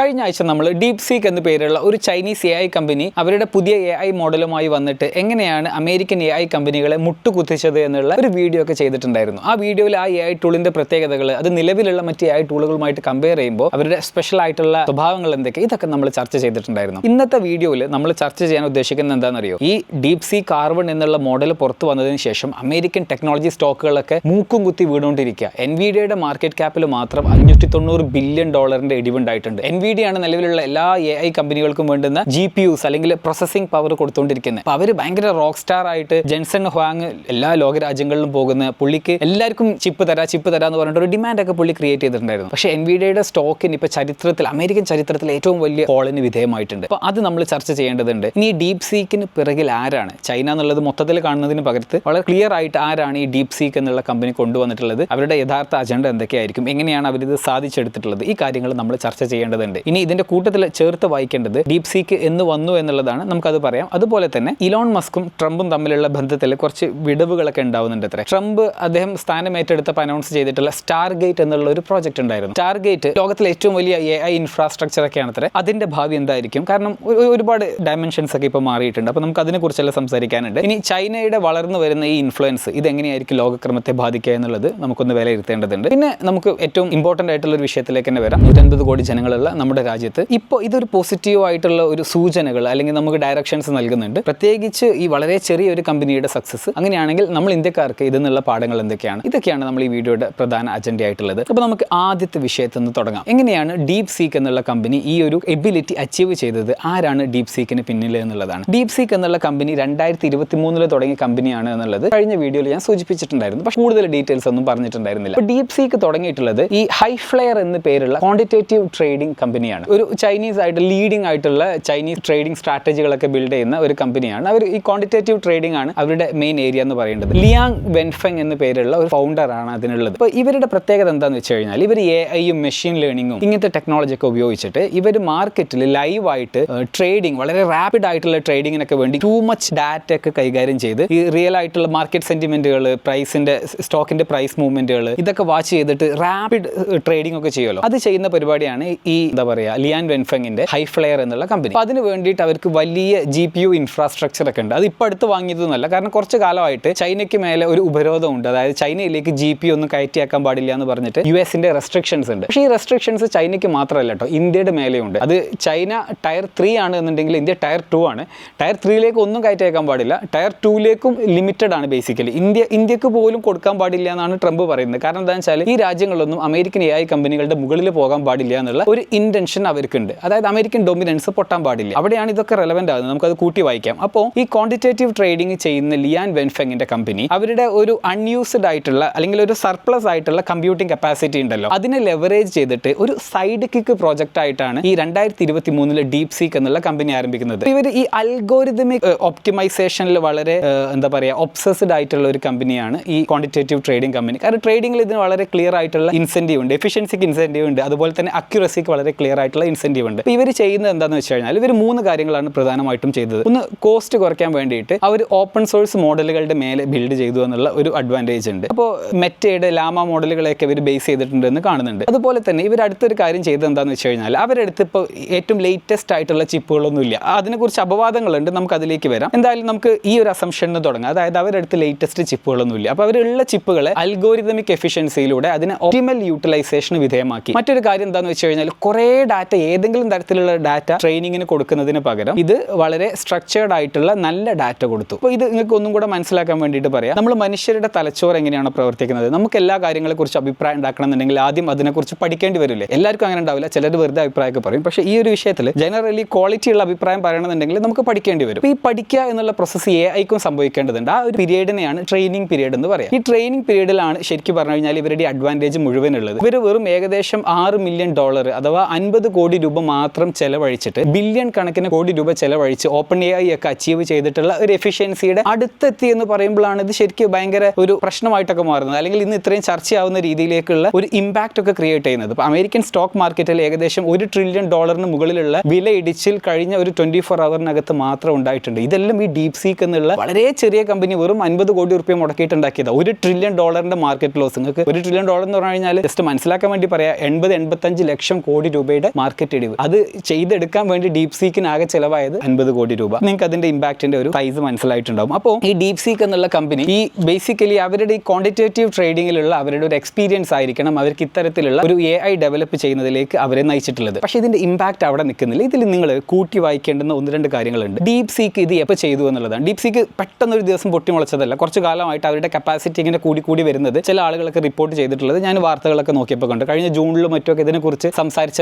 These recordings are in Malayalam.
കഴിഞ്ഞ ആഴ്ച നമ്മൾ ഡീപ് സീക്ക് എന്ന പേരുള്ള ഒരു ചൈനീസ് എ ഐ കമ്പനി അവരുടെ പുതിയ എ ഐ മോഡലുമായി വന്നിട്ട് എങ്ങനെയാണ് അമേരിക്കൻ എ ഐ കമ്പനികളെ മുട്ടുകുത്തിച്ചത് എന്നുള്ള ഒരു വീഡിയോ ഒക്കെ ചെയ്തിട്ടുണ്ടായിരുന്നു. ആ വീഡിയോയിൽ ആ എ ഐ ടൂളിന്റെ പ്രത്യേകതകൾ അത് നിലവിലുള്ള മറ്റ് എ ഐ ടൂളുകളുമായിട്ട് കമ്പയർ ചെയ്യുമ്പോൾ അവരുടെ സ്പെഷ്യൽ ആയിട്ടുള്ള സ്വഭാവങ്ങൾ എന്തൊക്കെ ഇതൊക്കെ നമ്മൾ ചർച്ച ചെയ്തിട്ടുണ്ടായിരുന്നു. ഇന്നത്തെ വീഡിയോയിൽ നമ്മൾ ചർച്ച ചെയ്യാൻ ഉദ്ദേശിക്കുന്നത് എന്താണെന്നറിയോ? ഈ ഡീപ് സീ കാർബൺ എന്നുള്ള മോഡൽ പുറത്തു വന്നതിന് ശേഷം അമേരിക്കൻ ടെക്നോളജി സ്റ്റോക്കുകളൊക്കെ മൂക്കും കുത്തി വീണുകൊണ്ടിരിക്കുക. എൻവിഡിയുടെ മാർക്കറ്റ് ക്യാപ്പിൽ മാത്രം അഞ്ഞൂറ്റി തൊണ്ണൂറ് ബില്യൺ ഡോളറിന്റെ ഇടിവുണ്ടായിട്ടുണ്ട്. എൻവിഡി ആണ് നിലവിലുള്ള എല്ലാ എ ഐ കമ്പനികൾക്കും വേണ്ടുന്ന ജി പി യുസ് അല്ലെങ്കിൽ പ്രോസസിംഗ് പവർ കൊടുത്തുകൊണ്ടിരിക്കുന്നത് അപ്പൊ അവർ ഭയങ്കര റോക്ക് സ്റ്റാർ ആയിട്ട് ജെൻസൺ ഹ്വാങ് എല്ലാ ലോകരാജ്യങ്ങളിലും പോകുന്ന പുള്ളിക്ക് എല്ലാവർക്കും ചിപ്പ് തരാ ചിപ്പ് തരാ എന്ന് പറഞ്ഞിട്ട് ഒരു ഡിമാൻഡ് ഒക്കെ പുള്ളി ക്രിയേറ്റ് ചെയ്തിട്ടുണ്ടായിരുന്നു. പക്ഷേ എൻവിഡിയുടെ സ്റ്റോക്കിന് ഇപ്പൊ ചരിത്രത്തിൽ അമേരിക്കൻ ചരിത്രത്തിൽ ഏറ്റവും വലിയ കോളിന് വിധേയമായിട്ടുണ്ട്. അപ്പൊ അത് നമ്മൾ ചർച്ച ചെയ്യേണ്ടതുണ്ട്. ഇനി ഡീപ് സീക്കിന് പിറകിൽ ആരാണ്? ചൈന എന്നുള്ളത് മൊത്തത്തിൽ കാണുന്നതിന് പകരത്ത് വളരെ ക്ലിയർ ആയിട്ട് ആരാണ് ഈ ഡീപ് സീക്ക് എന്നുള്ള കമ്പനി കൊണ്ടുവന്നിട്ടുള്ളത്? അവരുടെ യഥാർത്ഥ അജണ്ട എന്തൊക്കെയായിരിക്കും? എങ്ങനെയാണ് അവരിത് സാധിച്ചെടുത്തിട്ടുള്ളത്? ഈ കാര്യങ്ങൾ നമ്മൾ ചർച്ച ചെയ്യേണ്ടതുണ്ട്. ഇനി ഇതിന്റെ കൂട്ടത്തിൽ ചേർത്ത് വായിക്കേണ്ടത് ഡീപ് സീക്ക് എന്ന് വന്നു എന്നുള്ളതാണ് നമുക്കത് പറയാം. അതുപോലെ തന്നെ ഇലോൺ മസ്കും ട്രംപും തമ്മിലുള്ള ബന്ധത്തിൽ കുറച്ച് വിടവുകളൊക്കെ ഉണ്ടാവുന്നുണ്ട് അത്ര. ട്രംപ് അദ്ദേഹം സ്ഥാനം ഏറ്റെടുത്തപ്പോൾ അനൗൺസ് ചെയ്തിട്ടുള്ള സ്റ്റാർ ഗേറ്റ് എന്നുള്ള ഒരു പ്രോജക്റ്റ് ഉണ്ടായിരുന്നു. സ്റ്റാർ ഗേറ്റ് ലോകത്തിലെ ഏറ്റവും വലിയ എ ഐ ഇൻഫ്രാസ്ട്രക്ചർ ഒക്കെയാണ് അത്ര. അതിന്റെ ഭാവി എന്തായിരിക്കും? കാരണം ഒരുപാട് ഡയമെൻഷൻസ് ഒക്കെ ഇപ്പോൾ മാറിയിട്ടുണ്ട്. അപ്പോൾ നമുക്ക് അതിനെക്കുറിച്ചെല്ലാം സംസാരിക്കാനുണ്ട്. ഇനി ചൈനയുടെ വളർന്നു വരുന്ന ഈ ഇൻഫ്ലുവൻസ് ഇത് എങ്ങനെയായിരിക്കും ലോകക്രമത്തെ ബാധിക്കുക എന്നുള്ളത് നമുക്കൊന്ന് വിലയിരുത്തേണ്ടതുണ്ട്. പിന്നെ നമുക്ക് ഏറ്റവും ഇമ്പോർട്ടന്റ് ആയിട്ടുള്ള ഒരു വിഷയത്തിലേക്ക് തന്നെ വരാം. നൂറ്റൻപത് കോടി ജനങ്ങളുള്ള നമ്മുടെ രാജ്യത്ത്. ഇപ്പോൾ ഇതൊരു പോസിറ്റീവ് ആയിട്ടുള്ള ഒരു സൂചനകൾ അല്ലെങ്കിൽ നമുക്ക് ഡയറക്ഷൻസ് നൽകുന്നുണ്ട്. പ്രത്യേകിച്ച് ഈ വളരെ ചെറിയ ഒരു കമ്പനിയുടെ സക്സസ് അങ്ങനെയാണെങ്കിൽ നമ്മൾ ഇന്ത്യക്കാർക്ക് ഇതിൽ നിന്നുള്ള പാഠങ്ങൾ എന്തൊക്കെയാണ്? ഇതൊക്കെയാണ് നമ്മൾ ഈ വീഡിയോയുടെ പ്രധാന അജണ്ട ആയിട്ടുള്ളത്. അപ്പോൾ നമുക്ക് ആദ്യത്തെ വിഷയത്തിൽ നിന്ന് തുടങ്ങാം. എങ്ങനെയാണ് ഡീപ് സീക്ക് എന്നുള്ള കമ്പനി ഈ ഒരു എബിലിറ്റി അച്ചീവ് ചെയ്തത്? ആരാണ് ഡീപ് സീക്കിന് പിന്നിൽ എന്നുള്ളതാണ്. ഡീപ് സീക്ക് എന്നുള്ള കമ്പനി രണ്ടായിരത്തി ഇരുപത്തി മൂന്നിൽ തുടങ്ങിയ കമ്പനിയാണ് എന്നുള്ളത് കഴിഞ്ഞ വീഡിയോയിൽ ഞാൻ സൂചിപ്പിച്ചിട്ടുണ്ടായിരുന്നു. പക്ഷേ കൂടുതൽ ഡീറ്റെയിൽസ് ഒന്നും പറഞ്ഞിട്ടുണ്ടായിരുന്നില്ല. ഡീപ് സീക്ക് തുടങ്ങിയിട്ടുള്ളത് ഈ ഹൈഫ്ലെയർ എന്ന പേരുള്ള ക്വാണ്ടിറ്റേറ്റീവ് ട്രേഡിംഗ് കമ്പനിയാണ് ഒരു ചൈനീസ് ആയിട്ട് ലീഡിംഗ് ആയിട്ടുള്ള ചൈനീസ് ട്രേഡിംഗ് സ്ട്രാറ്റജികളൊക്കെ ബിൽഡ് ചെയ്യുന്ന ഒരു കമ്പനിയാണ് അവർ ഈ ക്വാണ്ടിറ്റേറ്റീവ് ട്രേഡിംഗ് ആണ് അവരുടെ മെയിൻ ഏരിയ എന്ന് പറയുന്നത്. ലിയാങ് വെൻഫെങ് എന്ന പേരുള്ള ഒരു ഫൗണ്ടർ ആണ് അതിനുള്ളത്. അപ്പോൾ ഇവരുടെ പ്രത്യേകത എന്താണെന്ന് വെച്ച് കഴിഞ്ഞാൽ ഇവർ എ ഐയും മെഷീൻ ലേണിംഗും ഇങ്ങനത്തെ ടെക്നോളജി ഒക്കെ ഉപയോഗിച്ചിട്ട് ഇവർ മാർക്കറ്റിൽ ലൈവായിട്ട് ട്രേഡിംഗ് വളരെ റാപ്പിഡ് ആയിട്ടുള്ള ട്രേഡിങ്ങിനൊക്കെ വേണ്ടി ടൂ മച്ച് ഡാറ്റ ഒക്കെ കൈകാര്യം ചെയ്ത് ഈ റിയൽ ആയിട്ടുള്ള മാർക്കറ്റ് സെന്റിമെന്റുകൾ പ്രൈസിന്റെ സ്റ്റോക്കിന്റെ പ്രൈസ് മൂവ്മെന്റുകൾ ഇതൊക്കെ വാച്ച് ചെയ്തിട്ട് റാപ്പിഡ് ട്രേഡിംഗ് ഒക്കെ ചെയ്യുമല്ലോ അത് ചെയ്യുന്ന പരിപാടിയാണ് ഈ എന്താ പറയുക ലിയാൻ വെൻഫെങ്ങിന്റെ ഹൈഫ്ലെയർ എന്നുള്ള കമ്പനി. അപ്പോൾ അതിന് വേണ്ടിയിട്ട് അവർക്ക് വലിയ ജി പി യു ഇൻഫ്രാസ്ട്രക്ചർ ഒക്കെ ഉണ്ട്. അത് ഇപ്പോൾ അടുത്ത് വാങ്ങിയതൊന്നുമല്ല. കാരണം കുറച്ച് കാലമായിട്ട് ചൈനയ്ക്ക് മേലെ ഒരു ഉപരോധമുണ്ട്. അതായത് ചൈനയിലേക്ക് ജി പി ഒന്നും കയറ്റിയാക്കാൻ പാടില്ല എന്ന് പറഞ്ഞിട്ട് യു എസിന്റെ റെസ്ട്രിക്ഷൻസ് ഉണ്ട്. പക്ഷേ ഈ റെസ്ട്രിക്ഷൻസ് ചൈനയ്ക്ക് മാത്രമല്ല കേട്ടോ ഇന്ത്യയുടെ മേലെയുണ്ട് അത് ചൈന ടയർ ത്രീ ആണ് എന്നുണ്ടെങ്കിൽ ഇന്ത്യ ടയർ ടു ആണ്. ടയർ ത്രീയിലേക്ക് ഒന്നും കയറ്റിയേക്കാൻ പാടില്ല. ടയർ ടൂയിലേക്കും ലിമിറ്റഡ് ആണ് ബേസിക്കലി ഇന്ത്യ ഇന്ത്യയ്ക്ക് പോലും കൊടുക്കാൻ പാടില്ല എന്നാണ് ട്രംപ് പറയുന്നത്. കാരണം എന്താണെന്ന് വെച്ചാൽ ഈ രാജ്യങ്ങളിലൊന്നും അമേരിക്കൻ എ ഐ കമ്പനികളുടെ മുകളിൽ പോകാൻ പാടില്ല എന്നുള്ള ഒരു ഇന്റൻഷൻ അവർക്കുണ്ട്. അതായത് അമേരിക്കൻ ഡൊമിനൻസ് പൊട്ടാൻ പാടില്ല. അവിടെയാണ് ഇതൊക്കെ റെലവെന്റ് ആകുന്നത്. നമുക്കത് കൂട്ടി വായിക്കാം. അപ്പോൾ ഈ ക്വാണ്ടിറ്റേറ്റീവ് ട്രേഡിംഗ് ചെയ്യുന്ന ലിയാൻ വെൻഫെങ്ങിന്റെ കമ്പനി അവരുടെ ഒരു അൺയൂസ്ഡ് ആയിട്ടുള്ള അല്ലെങ്കിൽ ഒരു സർപ്ലസ് ആയിട്ടുള്ള കമ്പ്യൂട്ടിംഗ് കപ്പാസിറ്റി ഉണ്ടല്ലോ. അതിനെ ലെവറേജ് ചെയ്തിട്ട് ഒരു സൈഡ് കിക്ക് പ്രോജക്റ്റ് ആയിട്ടാണ് ഈ രണ്ടായിരത്തി ഇരുപത്തി മൂന്നിലെ ഡീപ് സീക്ക് എന്നുള്ള കമ്പനി ആരംഭിക്കുന്നത്. ഇവർ ഈ അൽഗോരിതമിക് ഒപ്റ്റിമൈസേഷനിൽ വളരെ എന്താ പറയുക ഒബ്സസ്ഡ് ആയിട്ടുള്ള ഒരു കമ്പനിയാണ് ഈ ക്വാണ്ടിറ്റേറ്റീവ് ട്രേഡിംഗ് കമ്പനി കാരണം ട്രേഡിംഗിൽ ഇതിന് വളരെ ക്ലിയർ ആയിട്ടുള്ള ഇൻസെന്റീവ് ഉണ്ട് എഫിഷ്യൻസിക്ക് ഇൻസെന്റീവ് ഉണ്ട്. അതുപോലെ തന്നെ അക്യുറസിക്ക് വളരെ ക്ലിയർ ആയിട്ടുള്ള ഇൻസെന്റീവ് ഉണ്ട്. ഇവർ ചെയ്യുന്നത് എന്താണെന്ന് വെച്ച് കഴിഞ്ഞാൽ ഇവർ മൂന്ന് കാര്യങ്ങളാണ് പ്രധാനമായിട്ടും ചെയ്തത്. ഒന്ന് കോസ്റ്റ് കുറയ്ക്കാൻ വേണ്ടിയിട്ട് അവർ ഓപ്പൺ സോഴ്സ് മോഡലുകളുടെ മേലെ ബിൽഡ് ചെയ്തു എന്നുള്ള ഒരു അഡ്വാന്റേജ് ഉണ്ട്. അപ്പോൾ മെറ്റയുടെ ലാമ മോഡലുകളെയൊക്കെ ഇവർ ബേസ് ചെയ്തിട്ടുണ്ട് എന്ന് കാണുന്നുണ്ട്. അതുപോലെ തന്നെ ഇവർ അടുത്തൊരു കാര്യം ചെയ്തത് എന്താണെന്ന് വെച്ച് കഴിഞ്ഞാൽ അവരെടുത്ത് ഇപ്പോൾ ഏറ്റവും ലേറ്റസ്റ്റ് ആയിട്ടുള്ള ചിപ്പുകളൊന്നും ഇല്ല അതിനെക്കുറിച്ച് അപവാദങ്ങളുണ്ട് നമുക്ക് അതിലേക്ക് വരാം. എന്തായാലും നമുക്ക് ഈ ഒരു അസംഷനിൽ തുടങ്ങാം. അതായത് അവരെടുത്ത് ലേറ്റസ്റ്റ് ചിപ്പുകളൊന്നും ഇല്ല അപ്പോൾ അവരുള്ള ചിപ്പുകളെ അൽഗോരിതമിക് എഫിഷ്യൻസിയിലൂടെ അതിനെ ഒപ്റ്റിമൽ യൂട്ടിലൈസേഷന് വിധേയമാക്കി. മറ്റൊരു കാര്യം എന്താണെന്ന് വെച്ച് കഴിഞ്ഞാൽ കുറേ ഡാറ്റ ഏതെങ്കിലും തരത്തിലുള്ള ഡാറ്റ ട്രെയിനിങ്ങിന് കൊടുക്കുന്നതിന് പകരം ഇത് വളരെ സ്ട്രക്ചേർഡ് ആയിട്ടുള്ള നല്ല ഡാറ്റ കൊടുത്തു. അപ്പോൾ ഇത് നിങ്ങൾക്ക് ഒന്നും കൂടെ മനസ്സിലാക്കാൻ വേണ്ടിയിട്ട് പറയാം. നമ്മൾ മനുഷ്യരുടെ തലച്ചോറ് എങ്ങനെയാണ് പ്രവർത്തിക്കുന്നത്? നമുക്ക് എല്ലാ കാര്യങ്ങളെക്കുറിച്ച് അഭിപ്രായം ഉണ്ടാക്കണം എന്നുണ്ടെങ്കിൽ ആദ്യം അതിനെക്കുറിച്ച് പഠിക്കേണ്ടി വരില്ലേ? എല്ലാവർക്കും അങ്ങനെ ഉണ്ടാവില്ല. ചിലർ വെറുതെ അഭിപ്രായമൊക്കെ പറയും. പക്ഷേ ഈ ഒരു വിഷയത്തിൽ ജനറലി ക്വാളിറ്റി ഉള്ള അഭിപ്രായം പറയണമെന്നുണ്ടെങ്കിൽ നമുക്ക് പഠിക്കേണ്ടി വരും. ഈ പഠിക്കുക എന്നുള്ള പ്രോസസ്സ് എ ഐക്കും സംഭവിക്കേണ്ടതുണ്ട്. ആ ഒരു പീരീഡിനെയാണ് ട്രെയിനിങ് പീരീഡ് എന്ന് പറയാം. ഈ ട്രെയിനിങ് പീരീഡിലാണ് ശരിക്കും പറഞ്ഞു കഴിഞ്ഞാൽ ഇവരുടെ അഡ്വാന്റേജ് മുഴുവൻ ഉള്ളത് ഇവർ വെറും ഏകദേശം ആറ് മില്യൺ ഡോളർ അഥവാ അൻപത് കോടി രൂപ മാത്രം ചെലവഴിച്ചിട്ട് ബില്യൺ കണക്കിന് കോടി രൂപ ചെലവഴിച്ച് ഓപ്പൺ എ ഐ ഒക്കെ അച്ചീവ് ചെയ്തിട്ടുള്ള ഒരു എഫിഷ്യൻസിയുടെ അടുത്തെത്തി എന്ന് പറയുമ്പോഴാണ് ഇത് ശരിക്കും ഭയങ്കര ഒരു പ്രശ്നമായിട്ടൊക്കെ മാറുന്നത്. അല്ലെങ്കിൽ ഇന്ന് ഇത്രയും ചർച്ചയാവുന്ന രീതിയിലേക്കുള്ള ഒരു ഇമ്പാക്റ്റ് ഒക്കെ ക്രിയേറ്റ് ചെയ്യുന്നത്. ഇപ്പോൾ അമേരിക്കൻ സ്റ്റോക്ക് മാർക്കറ്റിൽ ഏകദേശം ഒരു ട്രില്യൺ ഡോളറിന് മുകളിലുള്ള വില ഇടിച്ചിൽ കഴിഞ്ഞ ഒരു ട്വന്റി ഫോർ അവറിനകത്ത് മാത്രം ഉണ്ടായിട്ടുണ്ട്. ഇതെല്ലാം ഈ ഡീപ് സീക്ക് എന്നുള്ള വളരെ ചെറിയ കമ്പനി വെറും അൻപത് കോടി റുപ്യ മുടക്കിയിട്ടുണ്ടാക്കിയത്. ഒരു ട്രില്യൺ ഡോളറിന്റെ മാർക്കറ്റ് ലോസ് നിങ്ങൾക്ക് ഒരു ട്രില്യൺ ഡോളർ എന്ന് പറഞ്ഞു കഴിഞ്ഞാൽ ജസ്റ്റ് മനസ്സിലാക്കാൻ വേണ്ടി പറയാം എൺപത് എൺപത്തഞ്ച് ലക്ഷം കോടി രൂപ രൂപയുടെ മാർക്കറ്റ് ഇടിവ്. അത് ചെയ്തെടുക്കാൻ വേണ്ടി ഡീപ് സീക്കിന് ആകെ ചിലവായത് അൻപത് കോടി രൂപ. നിങ്ങൾക്ക് അതിന്റെ ഇമ്പാക്റ്റിന്റെ ഒരു സൈസ് മനസ്സിലായിട്ടുണ്ടാവും. അപ്പോൾ ഈ ഡീപ് സീക്ക് എന്നുള്ള കമ്പനി ഈ ബേസിക്കലി അവരുടെ ഈ ക്വാണ്ടിറ്റേറ്റീവ് ട്രേഡിങ്ങിലുള്ള അവരുടെ ഒരു എക്സ്പീരിയൻസ് ആയിരിക്കണം. അവർക്ക് ഇത്തരത്തിലുള്ള ഒരു എ ഐ ഡെവലപ്പ് ചെയ്യുന്നതിലേക്ക് അവരെ നയിച്ചിട്ടുള്ളത്. പക്ഷേ ഇതിന്റെ ഇമ്പാക്റ്റ് അവിടെ നിൽക്കുന്നില്ല. ഇതിൽ നിങ്ങൾ കൂട്ടി വായിക്കേണ്ടുന്ന ഒന്ന് രണ്ട് കാര്യങ്ങളുണ്ട്. ഡീപ് സീക്ക് ഇത് എപ്പോൾ ചെയ്തു എന്നുള്ളതാണ്. ഡീപ് സീക്ക് പെട്ടെന്ന് ഒരു ദിവസം പൊട്ടിമുളച്ചതല്ല. കുറച്ച് കാലമായിട്ട് അവരുടെ കപ്പാസിറ്റി ഇങ്ങനെ കൂടി കൂടി വരുന്നത് ചില ആളുകളൊക്കെ റിപ്പോർട്ട് ചെയ്തിട്ടുള്ളത് ഞാൻ വാർത്തകളൊക്കെ നോക്കിയപ്പോൾ കണ്ടു. കഴിഞ്ഞ ജൂണിലും മറ്റൊക്കെ ഇതിനെക്കുറിച്ച്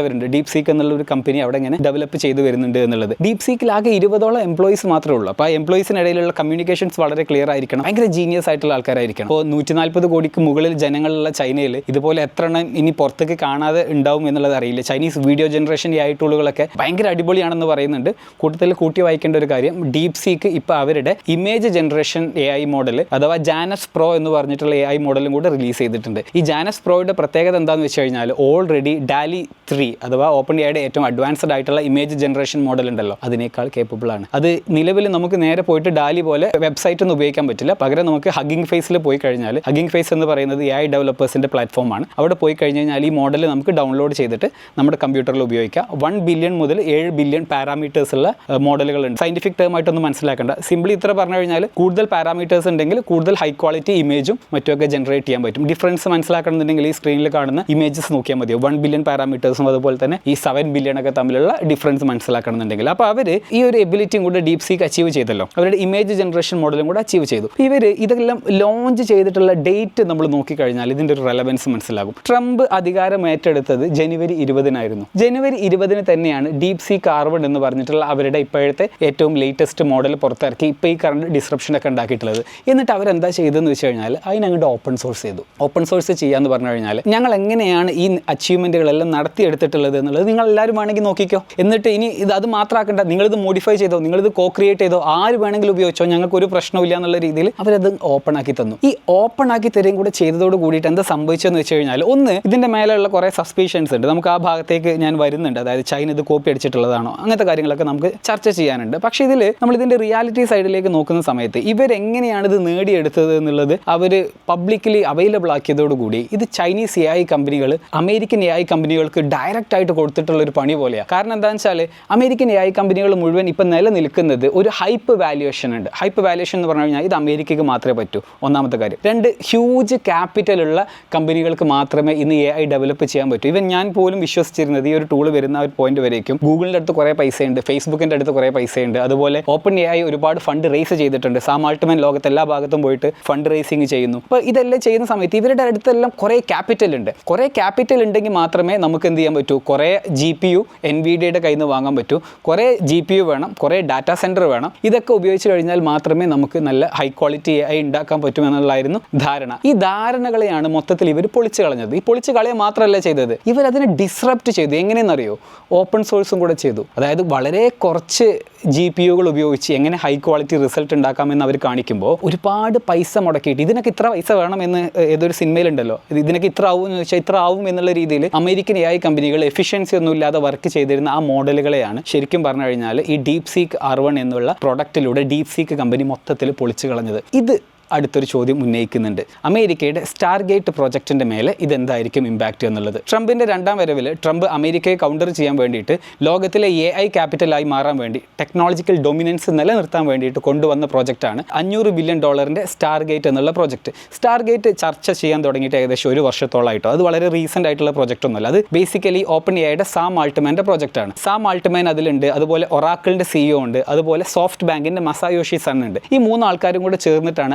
സംസാരിച്ചവരുണ്ട് ഡീപ് സീക്ക് എന്നുള്ള ഒരു കമ്പനി അവിടെ ഇങ്ങനെ ഡെവലപ്പ് ചെയ്തു വരുന്നുണ്ട് എന്നുള്ളത്. ഡീപ് സീക്കിൽ ആകെ ഇരുപതോളം എംപ്ലോയീസ് മാത്രമേ ഉള്ളൂ. അപ്പോൾ ആ എംപ്ലോയീസിനിടയിലുള്ള കമ്മ്യൂണിക്കേഷൻസ് വളരെ ക്ലിയർ ആയിരിക്കണം. ഭയങ്കര ജീനിയസ് ആയിട്ടുള്ള ആൾക്കാരായിരിക്കണം. അപ്പോൾ നൂറ്റി നാൽപ്പത് കോടിക്ക് മുകളിൽ ജനങ്ങളുള്ള ചൈനയിൽ ഇതുപോലെ എത്ര എണ്ണം ഇനി പുറത്തേക്ക് കാണാതെ ഉണ്ടാവും എന്നുള്ളത് അറിയില്ല. Chinese video generation A I ടൂളുകളൊക്കെ ഭയങ്കര അടിപൊളിയാണെന്ന് പറയുന്നുണ്ട്. കൂട്ടത്തിൽ കൂട്ടി വായിക്കേണ്ട ഒരു കാര്യം ഡീപ് സീക്ക് ഇപ്പോൾ അവരുടെ image generation A I model അഥവാ ജാനസ് പ്രോ എന്ന് പറഞ്ഞിട്ടുള്ള എ ഐ മോഡലും കൂടെ റിലീസ് ചെയ്തിട്ടുണ്ട്. ഈ ജാനസ് പ്രോയുടെ പ്രത്യേകത എന്താണെന്ന് വെച്ച് കഴിഞ്ഞാൽ ഓൾറെഡി ഡാലി ത്രീ അഥവാ ഓപ്പൺ എയുടെ ഏറ്റവും അഡ്വാൻസ്ഡ് ആയിട്ടുള്ള ഇമേജ് ജനറേഷൻ മോഡൽ ഉണ്ടല്ലോ അതിനേക്കാൾ കേപ്പബിൾ ആണ്. അത് നിലവിൽ നമുക്ക് നേരെ പോയിട്ട് ഡാലി പോലെ വെബ്സൈറ്റ് ഒന്നും ഉപയോഗിക്കാൻ പറ്റില്ല. പകരം നമുക്ക് ഹഗിംഗ് ഫേസിൽ പോയി കഴിഞ്ഞാൽ ഹഗിംഗ് ഫേസ് എന്ന് പറയുന്നത് എ ഐ ഡെവലപ്പേഴ്സിന്റെ പ്ലാറ്റ്ഫോമാണ് അവിടെ പോയി കഴിഞ്ഞ് കഴിഞ്ഞാൽ ഈ മോഡൽ നമുക്ക് ഡൗൺലോഡ് ചെയ്തിട്ട് നമ്മുടെ കമ്പ്യൂട്ടറിൽ ഉപയോഗിക്കാം. വൺ ബില്യൺ മുതൽ ഏഴ് ബില്യൺ പാരാമീറ്റേഴ്സ് ഉള്ള മോഡലുകളുണ്ട് സയന്റിഫിക് ടേം ആയിട്ടൊന്നും മനസ്സിലാക്കേണ്ട. സിംപ്ലി ഇത്ര പറഞ്ഞു കഴിഞ്ഞാൽ കൂടുതൽ പാരാമീറ്റേഴ്സ് ഉണ്ടെങ്കിൽ കൂടുതൽ ഹൈ ക്വാളിറ്റി ഇമേജും മറ്റുമൊക്കെ ജനറേറ്റ് ചെയ്യാൻ പറ്റും. ഡിഫറൻസ് മനസ്സിലാക്കണമെന്നുണ്ടെങ്കിൽ ഈ സ്ക്രീനിൽ കാണുന്ന ഇമേജസ് നോക്കിയാൽ മതിയോ? വൺ ബില്യൺ പാരാമീറ്റേഴ്സും അതുപോലെ തന്നെ ഈ സെവൻ ബില്യൺ ഒക്കെ തമ്മിലുള്ള ഡിഫറൻസ് മനസ്സിലാക്കണമെന്നുണ്ടെങ്കിൽ. അപ്പോൾ അവർ ഈ ഒരു എബിലിറ്റിയും കൂടെ ഡീപ് സീക്ക് അച്ചീവ് ചെയ്തല്ലോ. അവരുടെ ഇമേജ് ജനറേഷൻ മോഡലും കൂടെ അച്ചീവ് ചെയ്തു. ഇവർ ഇതെല്ലാം ലോഞ്ച് ചെയ്തിട്ടുള്ള ഡേറ്റ് നമ്മൾ നോക്കിക്കഴിഞ്ഞാൽ ഇതിന്റെ ഒരു റെലവൻസ് മനസ്സിലാകും. ട്രംപ് അധികാരം ഏറ്റെടുത്തത് ജനുവരി ഇരുപതിനായിരുന്നു. ജനുവരി ഇരുപതിന് തന്നെയാണ് ഡീപ് സീ കാർബൺ എന്ന് പറഞ്ഞിട്ടുള്ള അവരുടെ ഇപ്പോഴത്തെ ഏറ്റവും ലേറ്റസ്റ്റ് മോഡൽ പുറത്തിറക്കി ഇപ്പോൾ ഈ കറണ്ട് ഡിസ്ക്രിപ്ഷൻ ഒക്കെ ഉണ്ടാക്കിയിട്ടുള്ളത്. എന്നിട്ട് അവരെന്താ ചെയ്തതെന്ന് വെച്ച് കഴിഞ്ഞാൽ അതിനങ്ങോട്ട് ഓപ്പൺ സോഴ്സ് ചെയ്തു. ഓപ്പൺ സോഴ്സ് ചെയ്യാന്ന് പറഞ്ഞു കഴിഞ്ഞാൽ ഞങ്ങൾ എങ്ങനെയാണ് ഈ അച്ചീവ്മെന്റുകളെല്ലാം നടത്തിയെടുത്തിട്ടുള്ളത് എന്നുള്ളത് നിങ്ങൾ എല്ലാവരും വേണമെങ്കിൽ നോക്കിക്കോ. എന്നിട്ട് ഇനി ഇത് അത് മാത്രമാക്കണ്ട നിങ്ങളിത് മോഡിഫൈ ചെയ്തോ നിങ്ങളിത് കോ ക്രിയേറ്റ് ചെയ്തോ ആര് വേണമെങ്കിലും ഉപയോഗിച്ചോ ഞങ്ങൾക്ക് ഒരു പ്രശ്നമില്ല എന്നുള്ള രീതിയിൽ അവരത് ഓപ്പൺ ആക്കി തന്നു. ഈ ഓപ്പൺ ആക്കി തരുകയും കൂടെ ചെയ്തതോട് കൂടിയിട്ട് എന്താ സംഭവിച്ചതെന്ന് വെച്ച് കഴിഞ്ഞാൽ ഒന്ന് ഇതിന്റെ മേലെയുള്ള കുറേ സസ്പീഷൻസ് ഉണ്ട്. നമുക്ക് ആ ഭാഗത്തേക്ക് ഞാൻ വരുന്നുണ്ട്. അതായത് ചൈന ഇത് കോപ്പി അടിച്ചിട്ടുള്ളതാണോ അങ്ങനത്തെ കാര്യങ്ങളൊക്കെ നമുക്ക് ചർച്ച ചെയ്യാനുണ്ട്. പക്ഷേ ഇതിൽ നമ്മൾ ഇതിന്റെ റിയാലിറ്റി സൈഡിലേക്ക് നോക്കുന്ന സമയത്ത് ഇവരെങ്ങനെയാണ് ഇത് നേടിയെടുത്തത് എന്നുള്ളത് അവർ പബ്ലിക്കലി അവൈലബിൾ ആക്കിയതോടുകൂടി ഇത് ചൈനീസ് എ ഐ കമ്പനികൾ അമേരിക്കൻ എ ഐ കമ്പനികൾക്ക് ഡയറക്റ്റ് ആയിട്ട് കൊടുത്തിട്ടുള്ള ഒരു പണി പോലെയാണ് കാരണം എന്താണെന്ന് വെച്ചാൽ അമേരിക്കൻ എ ഐ കമ്പനികൾ മുഴുവൻ ഇപ്പം നിലനിൽക്കുന്നത് ഒരു ഹൈപ്പ് വാല്യുവേഷൻ ഉണ്ട്. ഹൈപ്പ് വാല്യുവേഷൻ എന്ന് പറഞ്ഞു കഴിഞ്ഞാൽ ഇത് അമേരിക്കയ്ക്ക് മാത്രമേ പറ്റൂ. ഒന്നാമത്തെ കാര്യം. രണ്ട് ഹ്യൂജ് ക്യാപിറ്റൽ ഉള്ള കമ്പനികൾക്ക് മാത്രമേ ഇന്ന് എ ഐ ഡെവലപ്പ് ചെയ്യാൻ പറ്റൂ. ഇവൻ ഞാൻ പോലും വിശ്വസിച്ചിരുന്നത് ഈ ഒരു ടൂൾ വരുന്ന ഒരു പോയിന്റ് വരേക്കും. ഗൂഗിളിന്റെ അടുത്ത് കുറേ പൈസയുണ്ട്. ഫേസ്ബുക്കിന്റെ അടുത്ത് കുറേ പൈസയുണ്ട്. അതുപോലെ ഓപ്പൺ എ ഐ ഒരുപാട് ഫണ്ട് റേസ് ചെയ്തിട്ടുണ്ട്. സാം ആൾട്ട്മൻ ലോകത്ത് എല്ലാ ഭാഗത്തും പോയിട്ട് ഫണ്ട് റേസിങ് ചെയ്യുന്നു. അപ്പോൾ ഇതെല്ലാം ചെയ്യുന്ന സമയത്ത് ഇവരുടെ അടുത്തെല്ലാം കുറേ ക്യാപിറ്റൽ ഉണ്ട്. കുറേ ക്യാപിറ്റൽ ഉണ്ടെങ്കിൽ മാത്രമേ നമുക്ക് എന്ത് ചെയ്യാൻ പറ്റൂ? കുറേ G P U N V ഡിയുടെ കയ്യിൽ നിന്ന് വാങ്ങാൻ പറ്റൂ. കുറേ ജി പി യു വേണം കുറേ ഡാറ്റാ സെന്റർ വേണം. ഇതൊക്കെ ഉപയോഗിച്ച് കഴിഞ്ഞാൽ മാത്രമേ നമുക്ക് നല്ല ഹൈ ക്വാളിറ്റി ആയി ഉണ്ടാക്കാൻ പറ്റുമെന്നുള്ളതായിരുന്നു ധാരണ. ഈ ധാരണകളെയാണ് മൊത്തത്തിൽ ഇവർ പൊളിച്ചു കളഞ്ഞത്. ഈ പൊളിച്ചു കളയുക മാത്രമല്ല ചെയ്തത്. ഇവർ അതിനെ ഡിസ്റപ്റ്റ് ചെയ്തു. എങ്ങനെയെന്നറിയോ? ഓപ്പൺ സോഴ്സും കൂടെ ചെയ്തു. അതായത് വളരെ കുറച്ച് ജി പി യുകൾ ഉപയോഗിച്ച് എങ്ങനെ ഹൈ ക്വാളിറ്റി റിസൾട്ട് ഉണ്ടാക്കാമെന്ന് അവർ കാണിക്കുമ്പോൾ ഒരുപാട് പൈസ മുടക്കിയിട്ട് ഇതിനൊക്കെ ഇത്ര പൈസ വേണമെന്ന് ഏതൊരു സിനിമയിലുണ്ടല്ലോ ഇത് ഇതിനൊക്കെ ഇത്ര ആവും എന്ന് വെച്ചാൽ ഇത്ര ആവും എന്നുള്ള രീതിയിൽ അമേരിക്കൻ എ ഐ കമ്പനികൾ എഫിഷ്യൻസി ഒന്നും ഇല്ലാതെ വർക്ക് ചെയ്തിരുന്ന ആ മോഡലുകളെയാണ് ശരിക്കും പറഞ്ഞു കഴിഞ്ഞാൽ ഈ ഡീപ് സീക്ക് ആർ എന്നുള്ള പ്രൊഡക്റ്റിലൂടെ ഡീപ് സീക്ക് കമ്പനി മൊത്തത്തിൽ പൊളിച്ചു കളഞ്ഞത്. ഇത് അടുത്തൊരു ചോദ്യം ഉന്നയിക്കുന്നുണ്ട്. അമേരിക്കയുടെ സ്റ്റാർ ഗേറ്റ് പ്രോജക്റ്റിന്റെ മേലെ ഇതെന്തായിരിക്കും ഇമ്പാക്റ്റ് എന്നുള്ളത്. ട്രംപിന്റെ രണ്ടാം വരവിൽ ട്രംപ് അമേരിക്കയെ കൗണ്ടർ ചെയ്യാൻ വേണ്ടിയിട്ട് ലോകത്തിലെ എ ഐ ക്യാപിറ്റലായി മാറാൻ വേണ്ടി ടെക്നോളജിക്കൽ ഡൊമിനൻസ് നിലനിർത്താൻ വേണ്ടിയിട്ട് കൊണ്ടുവന്ന പ്രോജക്റ്റാണ് അഞ്ഞൂറ് ബില്യൺ ഡോളറിന്റെ സ്റ്റാർ ഗേറ്റ് എന്നുള്ള പ്രോജക്റ്റ് സ്റ്റാർ ഗേറ്റ് ചർച്ച ചെയ്യാൻ തുടങ്ങിയിട്ട് ഏകദേശം ഒരു വർഷത്തോളമായിട്ടോ. അത് വളരെ റീസെന്റ് ആയിട്ടുള്ള പ്രോജക്റ്റ് ഒന്നുമല്ല. അത് ബേസിക്കലി ഓപ്പൺ എയുടെ സാം ആൾട്ട്മാന്റെ പ്രോജക്റ്റാണ് സാം ആൾട്ട്മാൻ അതിലുണ്ട്. അതുപോലെ ഒറാക്കിളിന്റെ സിഇഒ ഉണ്ട്. അതുപോലെ സോഫ്റ്റ് ബാങ്കിന്റെ മസായോഷി സൺ ഉണ്ട്. ഈ മൂന്ന് ആൾക്കാരും കൂടെ ചേർന്നിട്ടാണ്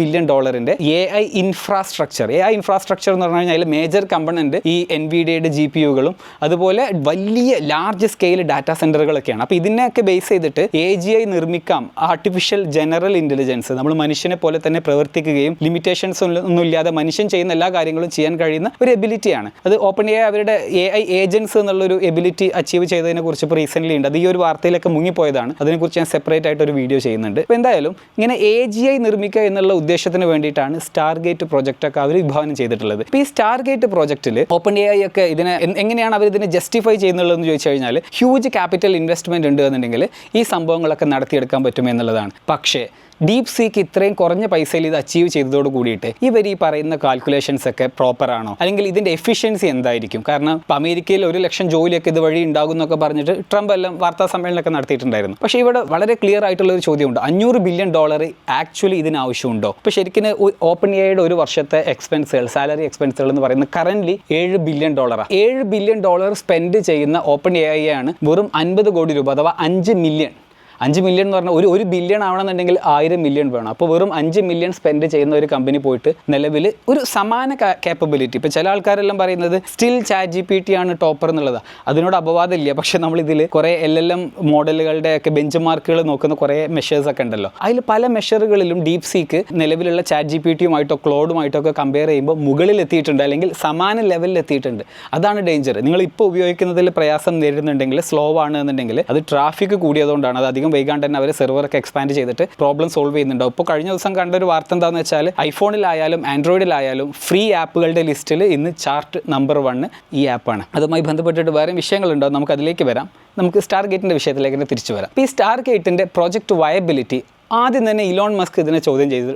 ബില്യൺ ഡോളറിന്റെ A I infrastructure A I infrastructure എന്ന് പറഞ്ഞു കഴിഞ്ഞാൽ മേജർ കമ്പണന്റ് ഈ എൻ വി ഡിയുടെ ജി പി യുകളും അതുപോലെ വലിയ ലാർജ് സ്കെയിൽ ഡാറ്റാ സെന്ററുകളൊക്കെയാണ് അപ്പോൾ ഇതിനെയൊക്കെ ബേസ് ചെയ്തിട്ട് എ ജി ഐ നിർമ്മിക്കാം. ആർട്ടിഫിഷ്യൽ ജനറൽ ഇന്റലിജൻസ് നമ്മൾ മനുഷ്യനെ പോലെ തന്നെ പ്രവർത്തിക്കുകയും ലിമിറ്റേഷൻസ് ഒന്നും ഇല്ലാതെ മനുഷ്യൻ ചെയ്യുന്ന എല്ലാ കാര്യങ്ങളും ചെയ്യാൻ കഴിയുന്ന ഒരു എബിലിറ്റിയാണ് അത് ഓപ്പൺ എ അവരുടെ എ ഐ ഏജൻസ് എന്നുള്ളൊരു എബിലിറ്റി അച്ചീവ് ചെയ്തതിനെ കുറിച്ച് ഇപ്പോൾ റീസെന്റ് ഉണ്ട്. അത് ഈ ഒരു വാർത്തയിലൊക്കെ മുങ്ങിപ്പോയതാണ്. അതിനെക്കുറിച്ച് ഞാൻ സെപ്പറേറ്റ് ആയിട്ട് ഒരു വീഡിയോ ചെയ്യുന്നുണ്ട്. അപ്പോൾ എന്തായാലും ഇങ്ങനെ എ ജി ഐ നിർമ്മിക്കുക എന്നുള്ള ഉദ്ദേശത്തിന് വേണ്ടിയിട്ടാണ് സ്റ്റാർ ഗേറ്റ് പ്രോജക്റ്റ് ഒക്കെ അവർ വിഭാവനം ചെയ്തിട്ടുള്ളത്. ഇപ്പോൾ ഈ സ്റ്റാർ ഗേറ്റ് പ്രോജക്റ്റിൽ ഓപ്പൺ എ ഐ ഒക്കെ ഇതിനെ എങ്ങനെയാണ് അവർ ഇതിനെ ജസ്റ്റിഫൈ ചെയ്യുന്നുള്ളതെന്ന് ചോദിച്ചു കഴിഞ്ഞാൽ ഹ്യൂജ് ക്യാപിറ്റൽ ഇൻവെസ്റ്റ്മെന്റ് ഉണ്ട് എന്നുണ്ടെങ്കിൽ ഈ സംഭവങ്ങളൊക്കെ നടത്തിയെടുക്കാൻ പറ്റുമെന്നുള്ളതാണ് പക്ഷേ ഡീപ് സീക്ക് ഇത്രയും കുറഞ്ഞ പൈസയിൽ ഇത് അച്ചീവ് ചെയ്തതോട് കൂടിയിട്ട് ഇവർ ഈ പറയുന്ന കാൽക്കുലേഷൻസ് ഒക്കെ പ്രോപ്പർ ആണോ? അല്ലെങ്കിൽ ഇതിന്റെ എഫിഷ്യൻസി എന്തായിരിക്കും? കാരണം അമേരിക്കയിൽ ഒരു ലക്ഷം ജോലിയൊക്കെ ഇതുവഴി ഉണ്ടാകും എന്നൊക്കെ പറഞ്ഞിട്ട് ട്രംപ് എല്ലാം വാർത്താ സമ്മേളനമൊക്കെ നടത്തിയിട്ടുണ്ടായിരുന്നു. പക്ഷേ ഇവിടെ വളരെ ക്ലിയർ ആയിട്ടുള്ള ഒരു ചോദ്യമുണ്ട്. അഞ്ഞൂറ് ബില്യൺ ഡോളർ ആക്ച്വലി ഇതിന് ആവശ്യമുണ്ടോ? ഇപ്പോൾ ശരിക്കും ഓപ്പൺ എയുടെ ഒരു വർഷത്തെ എക്സ്പെൻസുകൾ സാലറി എക്സ്പെൻസുകൾ എന്ന് പറയുന്നത് കറന്റ് ഏഴ് ബില്യൺ ഡോളറാണ് ഏഴ് ബില്യൺ ഡോളർ സ്പെൻഡ് ചെയ്യുന്ന ഓപ്പൺ എ ആണ് വെറും അൻപത് കോടി രൂപ അഥവാ അഞ്ച് മില്യൺ അഞ്ച് മില്യൺ എന്ന് പറഞ്ഞാൽ ഒരു ഒരു ബില്യൺ ആവണമെന്നുണ്ടെങ്കിൽ ആയിരം മില്യൺ വേണം. അപ്പോൾ വെറും അഞ്ച് മില്യൺ സ്പെൻഡ് ചെയ്യുന്ന ഒരു കമ്പനി പോയിട്ട് നിലവിൽ ഒരു സമാന കേപ്പബിലിറ്റി ഇപ്പോൾ ചില ആൾക്കാരെല്ലാം പറയുന്നത് still chat G P T ആണ് ടോപ്പർ എന്നുള്ളത്. അതിനോട് അപവാദമില്ല പക്ഷെ ഇതിൽ കുറേ എൽ എൽ എം മോഡലുകളുടെ ഒക്കെ ബെഞ്ച് മാർക്കുകൾ നോക്കുന്ന കുറേ മെഷേഴ്സ് ഒക്കെ ഉണ്ടല്ലോ. അതിൽ പല മെഷറുകളിലും ഡീപ് സീക്ക് നിലവിലുള്ള ചാറ്റ് ജി പി ടിയുമായിട്ടോ ക്ലോഡുമായിട്ടോ ഒക്കെ കമ്പയർ ചെയ്യുമ്പോൾ മുകളിൽ എത്തിയിട്ടുണ്ട് അല്ലെങ്കിൽ സമാന ലെവലിൽ എത്തിയിട്ടുണ്ട് അതാണ് ഡേഞ്ചർ നിങ്ങൾ ഇപ്പോൾ ഉപയോഗിക്കുന്നതിൽ പ്രയാസം നേരിടുന്നുണ്ടെങ്കിൽ സ്ലോ ആണ് എന്നുണ്ടെങ്കിൽ അത് ട്രാഫിക് കൂടിയതുകൊണ്ടാണ്. അത് അധികം വൈകാണ്ട് തന്നെ അവർ സെർവറൊക്കെ എക്സ്പാൻഡ് ചെയ്തിട്ട് പ്രോബ്ലം സോൾവ് ചെയ്യുന്നുണ്ടാവും. ഇപ്പോൾ കഴിഞ്ഞ ദിവസം കണ്ട ഒരു വാർത്ത എന്താണെന്ന് വെച്ചാൽ ഐഫോണിലായാലും ആൻഡ്രോയിഡിലായാലും ഫ്രീ ആപ്പുകളുടെ ലിസ്റ്റിൽ ഇന്ന് ചാർട്ട് നമ്പർ വൺ ഈ ആപ്പാണ് അതുമായി ബന്ധപ്പെട്ടിട്ട് വേറെ വിഷയങ്ങളുണ്ടോ? നമുക്ക് അതിലേക്ക് വരാം. നമുക്ക് സ്റ്റാർ ഗേറ്റിന്റെ വിഷയത്തിലേക്ക് തന്നെ തിരിച്ചു വരാം. ഈ സ്റ്റാർ ഗേറ്റിന്റെ പ്രോജക്റ്റ് വയബിലിറ്റി ആദ്യം തന്നെ ഇലോൺ മസ്ക് ഇതിനെ ചോദ്യം ചെയ്ത്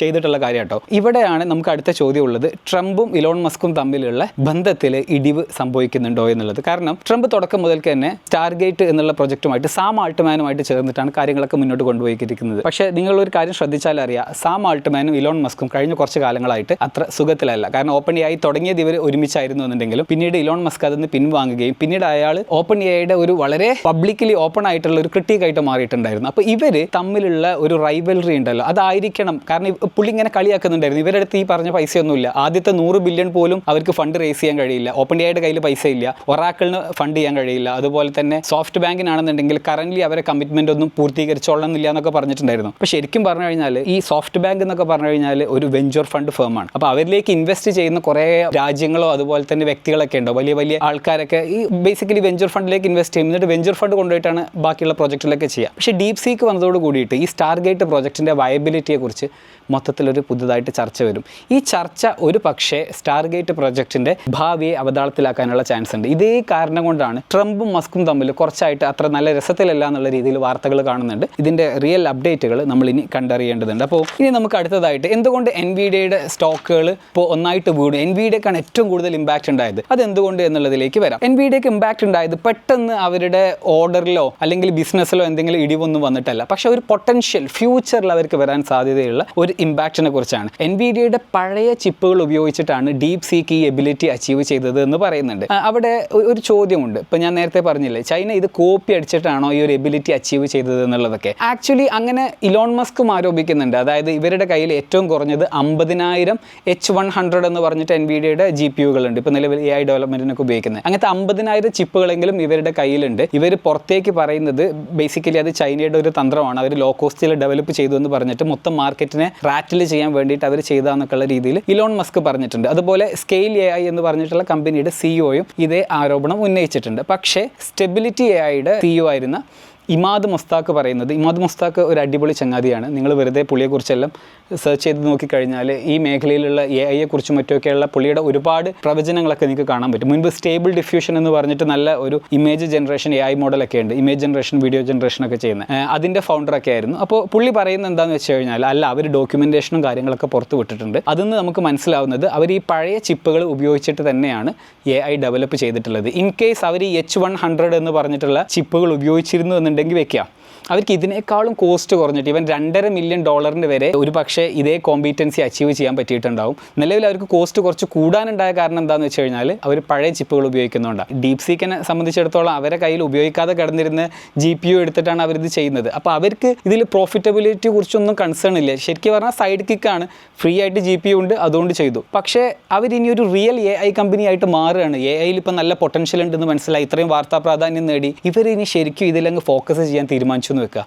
ചെയ്തിട്ടുള്ള കാര്യം കേട്ടോ ഇവിടെയാണ് നമുക്ക് അടുത്ത ചോദ്യം ഉള്ളത് ട്രംപും ഇലോൺ മസ്കും തമ്മിലുള്ള ബന്ധത്തിൽ ഇടിവ് സംഭവിക്കുന്നുണ്ടോ എന്നുള്ളത്. കാരണം ട്രംപ് തുടക്കം മുതൽക്ക് തന്നെ സ്റ്റാർഗേറ്റ് എന്നുള്ള പ്രൊജക്റ്റുമായിട്ട് സാം ആൾട്ട്മാനുമായിട്ട് ചേർന്നിട്ടാണ് കാര്യങ്ങളൊക്കെ മുന്നോട്ട് കൊണ്ടുപോയിരിക്കുന്നത് പക്ഷേ നിങ്ങളൊരു കാര്യം ശ്രദ്ധിച്ചാൽ അറിയാം സാം ആൾട്ട്മാനും ഇലോൺ മസ്കും കഴിഞ്ഞ കുറച്ച് കാലങ്ങളായിട്ട് അത്ര സുഖത്തിലല്ല. കാരണം ഓപ്പൺ എ ആയി തുടങ്ങിയത് ഇവർ ഒരുമിച്ചായിരുന്നു എന്നുണ്ടെങ്കിലും പിന്നീട് ഇലോൺ മസ്ക് അതിൽ നിന്ന് പിൻവാങ്ങുകയും പിന്നീട് അയാൾ ഓപ്പൺ എ ഐയുടെ ഒരു വളരെ പബ്ലിക്കലി ഓപ്പൺ ആയിട്ടുള്ള ഒരു ക്രിട്ടിക്കായിട്ട് മാറിയിട്ടുണ്ടായിരുന്നു. അപ്പോൾ ഇവർ തമ്മിലുള്ള ഒരു റൈവലറി ഉണ്ടല്ലോ. അതായിരിക്കണം. കാരണം പുള്ളി ഇങ്ങനെ കളിയാക്കുന്നുണ്ടായിരുന്നു. ഇവരുടെ അടുത്ത് ഈ പറഞ്ഞ പൈസയൊന്നുമില്ല. ആദ്യത്തെ നൂറ് ബില്യൺ പോലും അവർക്ക് ഫണ്ട് റേസ് ചെയ്യാൻ കഴിയില്ല. ഓപ്പൺ ഐയുടെ കയ്യിൽ പൈസ ഇല്ല ഒറാക്കിളിന് ഫണ്ട് ചെയ്യാൻ കഴിയില്ല. അതുപോലെ തന്നെ സോഫ്റ്റ് ബാങ്കിനാണെന്നുണ്ടെങ്കിൽ കറന്റ് അവരെ കമ്മിറ്റ്മെന്റ് ഒന്നും പൂർത്തീകരിച്ചോളണമെന്നില്ല എന്നൊക്കെ പറഞ്ഞിട്ടുണ്ടായിരുന്നു. അപ്പോൾ ശരിക്കും പറഞ്ഞു കഴിഞ്ഞാൽ ഈ സോഫ്റ്റ് ബാങ്ക് എന്നൊക്കെ പറഞ്ഞു കഴിഞ്ഞാൽ ഒരു വെഞ്ചർ ഫണ്ട് ഫേമാണ് അപ്പോൾ അവരിലേക്ക് ഇൻവെസ്റ്റ് ചെയ്യുന്ന കുറേ രാജ്യങ്ങളോ അതുപോലെ തന്നെ വ്യക്തികളൊക്കെ ഉണ്ടോ? വലിയ വലിയ ആൾക്കാരൊക്കെ ഈ ബേസിക്കലി വെഞ്ചർ ഫണ്ടിലേക്ക് ഇൻവെസ്റ്റ് ചെയ്യും എന്നിട്ട് വെഞ്ചർ ഫണ്ട് കൊണ്ടുപോയിട്ടാണ് ബാക്കിയുള്ള പ്രോജക്റ്റിലൊക്കെ ചെയ്യുക. പക്ഷേ ഡീപ് സീക്ക് വന്നതോട് കൂടിയിട്ട് ഈ സ്റ്റാർഗേറ്റ് പ്രോജക്റ്റിന്റെ വയബിലിറ്റിയെക്കുറിച്ച് മൊത്തത്തിലൊരു പുതുതായിട്ട് ചർച്ച വരും. ഈ ചർച്ച ഒരു പക്ഷേ സ്റ്റാർഗേറ്റ് പ്രോജക്റ്റിന്റെ ഭാവിയെ അവതാളത്തിലാക്കാനുള്ള ചാൻസ് ഉണ്ട് ഇതേ കാരണം കൊണ്ടാണ് ട്രംപും മസ്കും തമ്മിൽ കുറച്ചായിട്ട് അത്ര നല്ല രസത്തിലല്ല എന്നുള്ള രീതിയിൽ വാർത്തകൾ കാണുന്നുണ്ട്. ഇതിന്റെ റിയൽ അപ്ഡേറ്റുകൾ നമ്മൾ ഇനി കണ്ടറിയേണ്ടതുണ്ട്. അപ്പോൾ ഇനി നമുക്ക് അടുത്തതായിട്ട് എന്തുകൊണ്ട് എൻ വി ഡിയുടെ സ്റ്റോക്കുകൾ ഇപ്പോൾ ഒന്നായിട്ട് വീണു? എൻ വി ഡിക്കാണ് ഏറ്റവും കൂടുതൽ ഇമ്പാക്റ്റ് ഉണ്ടായത്. അത് എന്തുകൊണ്ട് എന്നുള്ളതിലേക്ക് വരാം. എൻ വി ഡിക്ക് ഇമ്പാക്റ്റ് ഉണ്ടായത് പെട്ടെന്ന് അവരുടെ ഓർഡറിലോ അല്ലെങ്കിൽ ബിസിനസ്സിലോ എന്തെങ്കിലും ഇടിവൊന്നും വന്നിട്ടല്ല. പക്ഷേ ഒരു പൊട്ടൻഷ്യൽ ഫ്യൂച്ചറിൽ അവർക്ക് വരാൻ സാധ്യതയുള്ള ഒരു ഇമ്പാക്റ്റിനെ കുറിച്ചാണ്. എൻ വി ഡിയുടെ പഴയ ചിപ്പുകൾ ഉപയോഗിച്ചിട്ടാണ് ഡീപ് സീക്ക് ഈ എബിലിറ്റി അച്ചീവ് ചെയ്തത് എന്ന് പറയുന്നുണ്ട്. അവിടെ ഒരു ചോദ്യമുണ്ട്. ഇപ്പം ഞാൻ നേരത്തെ പറഞ്ഞില്ലേ ചൈന ഇത് കോപ്പി അടിച്ചിട്ടാണോ ഈ ഒരു എബിലിറ്റി അച്ചീവ് ചെയ്തത് എന്നുള്ളതൊക്കെ? ആക്ച്വലി അങ്ങനെ ഇലോൺ മസ്കും ആരോപിക്കുന്നുണ്ട്. അതായത് ഇവരുടെ കയ്യിൽ ഏറ്റവും കുറഞ്ഞത് അമ്പതിനായിരം എച്ച് വൺ ഹൺഡ്രഡ് എന്ന് പറഞ്ഞിട്ട് എൻ വി ഡിയുടെ ജി പി യുകളുണ്ട് ഇപ്പോൾ നിലവിൽ എ ഐ ഡെവലപ്മെന്റിനൊക്കെ ഉപയോഗിക്കുന്നത്. അങ്ങനത്തെ അമ്പതിനായിരം ചിപ്പുകളെങ്കിലും ഇവരുടെ കയ്യിലുണ്ട്. ഇവർ പുറത്തേക്ക് പറയുന്നത് ബേസിക്കലി അത് ചൈനയുടെ ഒരു തന്ത്രമാണ്. അവർ ലോ കോസ്റ്റിൽ ഡെവലപ്പ് ചെയ്തു എന്ന് പറഞ്ഞിട്ട് മൊത്തം മാർക്കറ്റിനെ റാറ്റിൽ ചെയ്യാൻ വേണ്ടിയിട്ട് അവർ ചെയ്താന്നൊക്കെയുള്ള രീതിയിൽ ഇലോൺ മസ്ക് പറഞ്ഞിട്ടുണ്ട്. അതുപോലെ സ്കെയിൽ എ ഐ എന്ന് പറഞ്ഞിട്ടുള്ള കമ്പനിയുടെ സിഇഒയും ഇതേ ആരോപണം ഉന്നയിച്ചിട്ടുണ്ട്. പക്ഷേ സ്റ്റെബിലിറ്റി എ ഐയുടെ സിഇഒ ആയിരുന്ന ഇമാദ് മുസ്താഖ് പറയുന്നത് ഇമാദ് മുസ്താഖ് ഒരു അടിപൊളി ചങ്ങാതിയാണ്. നിങ്ങൾ വെറുതെ പുള്ളിയെക്കുറിച്ചെല്ലാം സെർച്ച് ചെയ്ത് നോക്കിക്കഴിഞ്ഞാൽ ഈ മേഖലയിലുള്ള എ ഐയെക്കുറിച്ചും മറ്റുമൊക്കെയുള്ള പുള്ളിയുടെ ഒരുപാട് പ്രവചനങ്ങളൊക്കെ നിങ്ങൾക്ക് കാണാൻ പറ്റും. മുൻപ് സ്റ്റേബിൾ ഡിഫ്യൂഷൻ എന്ന് പറഞ്ഞിട്ട് നല്ല ഒരു ഇമേജ് ജനറേഷൻ എ ഐ മോഡലൊക്കെ ഉണ്ട്. ഇമേജ് ജനറേഷൻ വീഡിയോ ജനറേഷൻ ഒക്കെ ചെയ്യുന്നത് അതിന്റെ ഫൗണ്ടറൊക്കെ ആയിരുന്നു. അപ്പോൾ പുള്ളി പറയുന്നത് എന്താണെന്ന് വെച്ച് കഴിഞ്ഞാൽ അല്ല അവർ ഡോക്യുമെന്റേഷനും കാര്യങ്ങളൊക്കെ പുറത്ത് വിട്ടിട്ടുണ്ട്. അതെന്ന് നമുക്ക് മനസ്സിലാവുന്നത് അവർ ഈ പഴയ ചിപ്പുകൾ ഉപയോഗിച്ചിട്ട് തന്നെയാണ് എ ഐ ഡെവലപ്പ് ചെയ്തിട്ടുള്ളത്. ഇൻ കേസ് അവർ ഈ എച്ച് വൺ ഹൺഡ്രഡ് എന്ന് പറഞ്ഞിട്ടുള്ള ചിപ്പുകൾ ഉപയോഗിച്ചിരുന്നു എന്നുണ്ടെങ്കിൽ വെക്കാം അവർക്ക് ഇതിനേക്കാളും കോസ്റ്റ് കുറഞ്ഞിട്ട് ഇവൻ രണ്ടര മില്യൺ ഡോളറിന് വരെ ഒരു പക്ഷേ ഇതേ കോമ്പീറ്റൻസി അച്ചീവ് ചെയ്യാൻ പറ്റിയിട്ടുണ്ടാവും. നിലവിൽ അവർക്ക് കോസ്റ്റ് കുറച്ച് കൂടാനുണ്ടായ കാരണം എന്താണെന്ന് വെച്ച് കഴിഞ്ഞാൽ അവർ പഴയ ചിപ്പുകൾ ഉപയോഗിക്കുന്നുണ്ടാണ് ഡീപ് സീക്കിനെ സംബന്ധിച്ചിടത്തോളം അവരെ കയ്യിൽ ഉപയോഗിക്കാതെ കിടന്നിരുന്ന ജി പി യു എടുത്തിട്ടാണ് അവരിത് ചെയ്യുന്നത്. അപ്പോൾ അവർക്ക് ഇതിൽ പ്രോഫിറ്റബിലിറ്റി കുറിച്ചൊന്നും കൺസേൺ ഇല്ല. ശരിക്കും പറഞ്ഞാൽ സൈഡ് കിക്കാണ് ഫ്രീ ആയിട്ട് ജി പി യു ഉണ്ട് അതുകൊണ്ട് ചെയ്തു. പക്ഷേ അവരിനി ഒരു റിയൽ എ ഐ കമ്പനി ആയിട്ട് മാറുകയാണ്. എ ഐയിൽ ഇപ്പം നല്ല പൊട്ടൻഷ്യൽ ഉണ്ടെന്ന് മനസ്സിലായി. ഇത്രയും വാർത്താ പ്രാധാന്യം നേടി. ഇവരിനി ശരിക്കും ഇതിലങ്ങ് ഫോക്കസ് ചെയ്യാൻ തീരുമാനിച്ചു എന്ന് വെക്കുക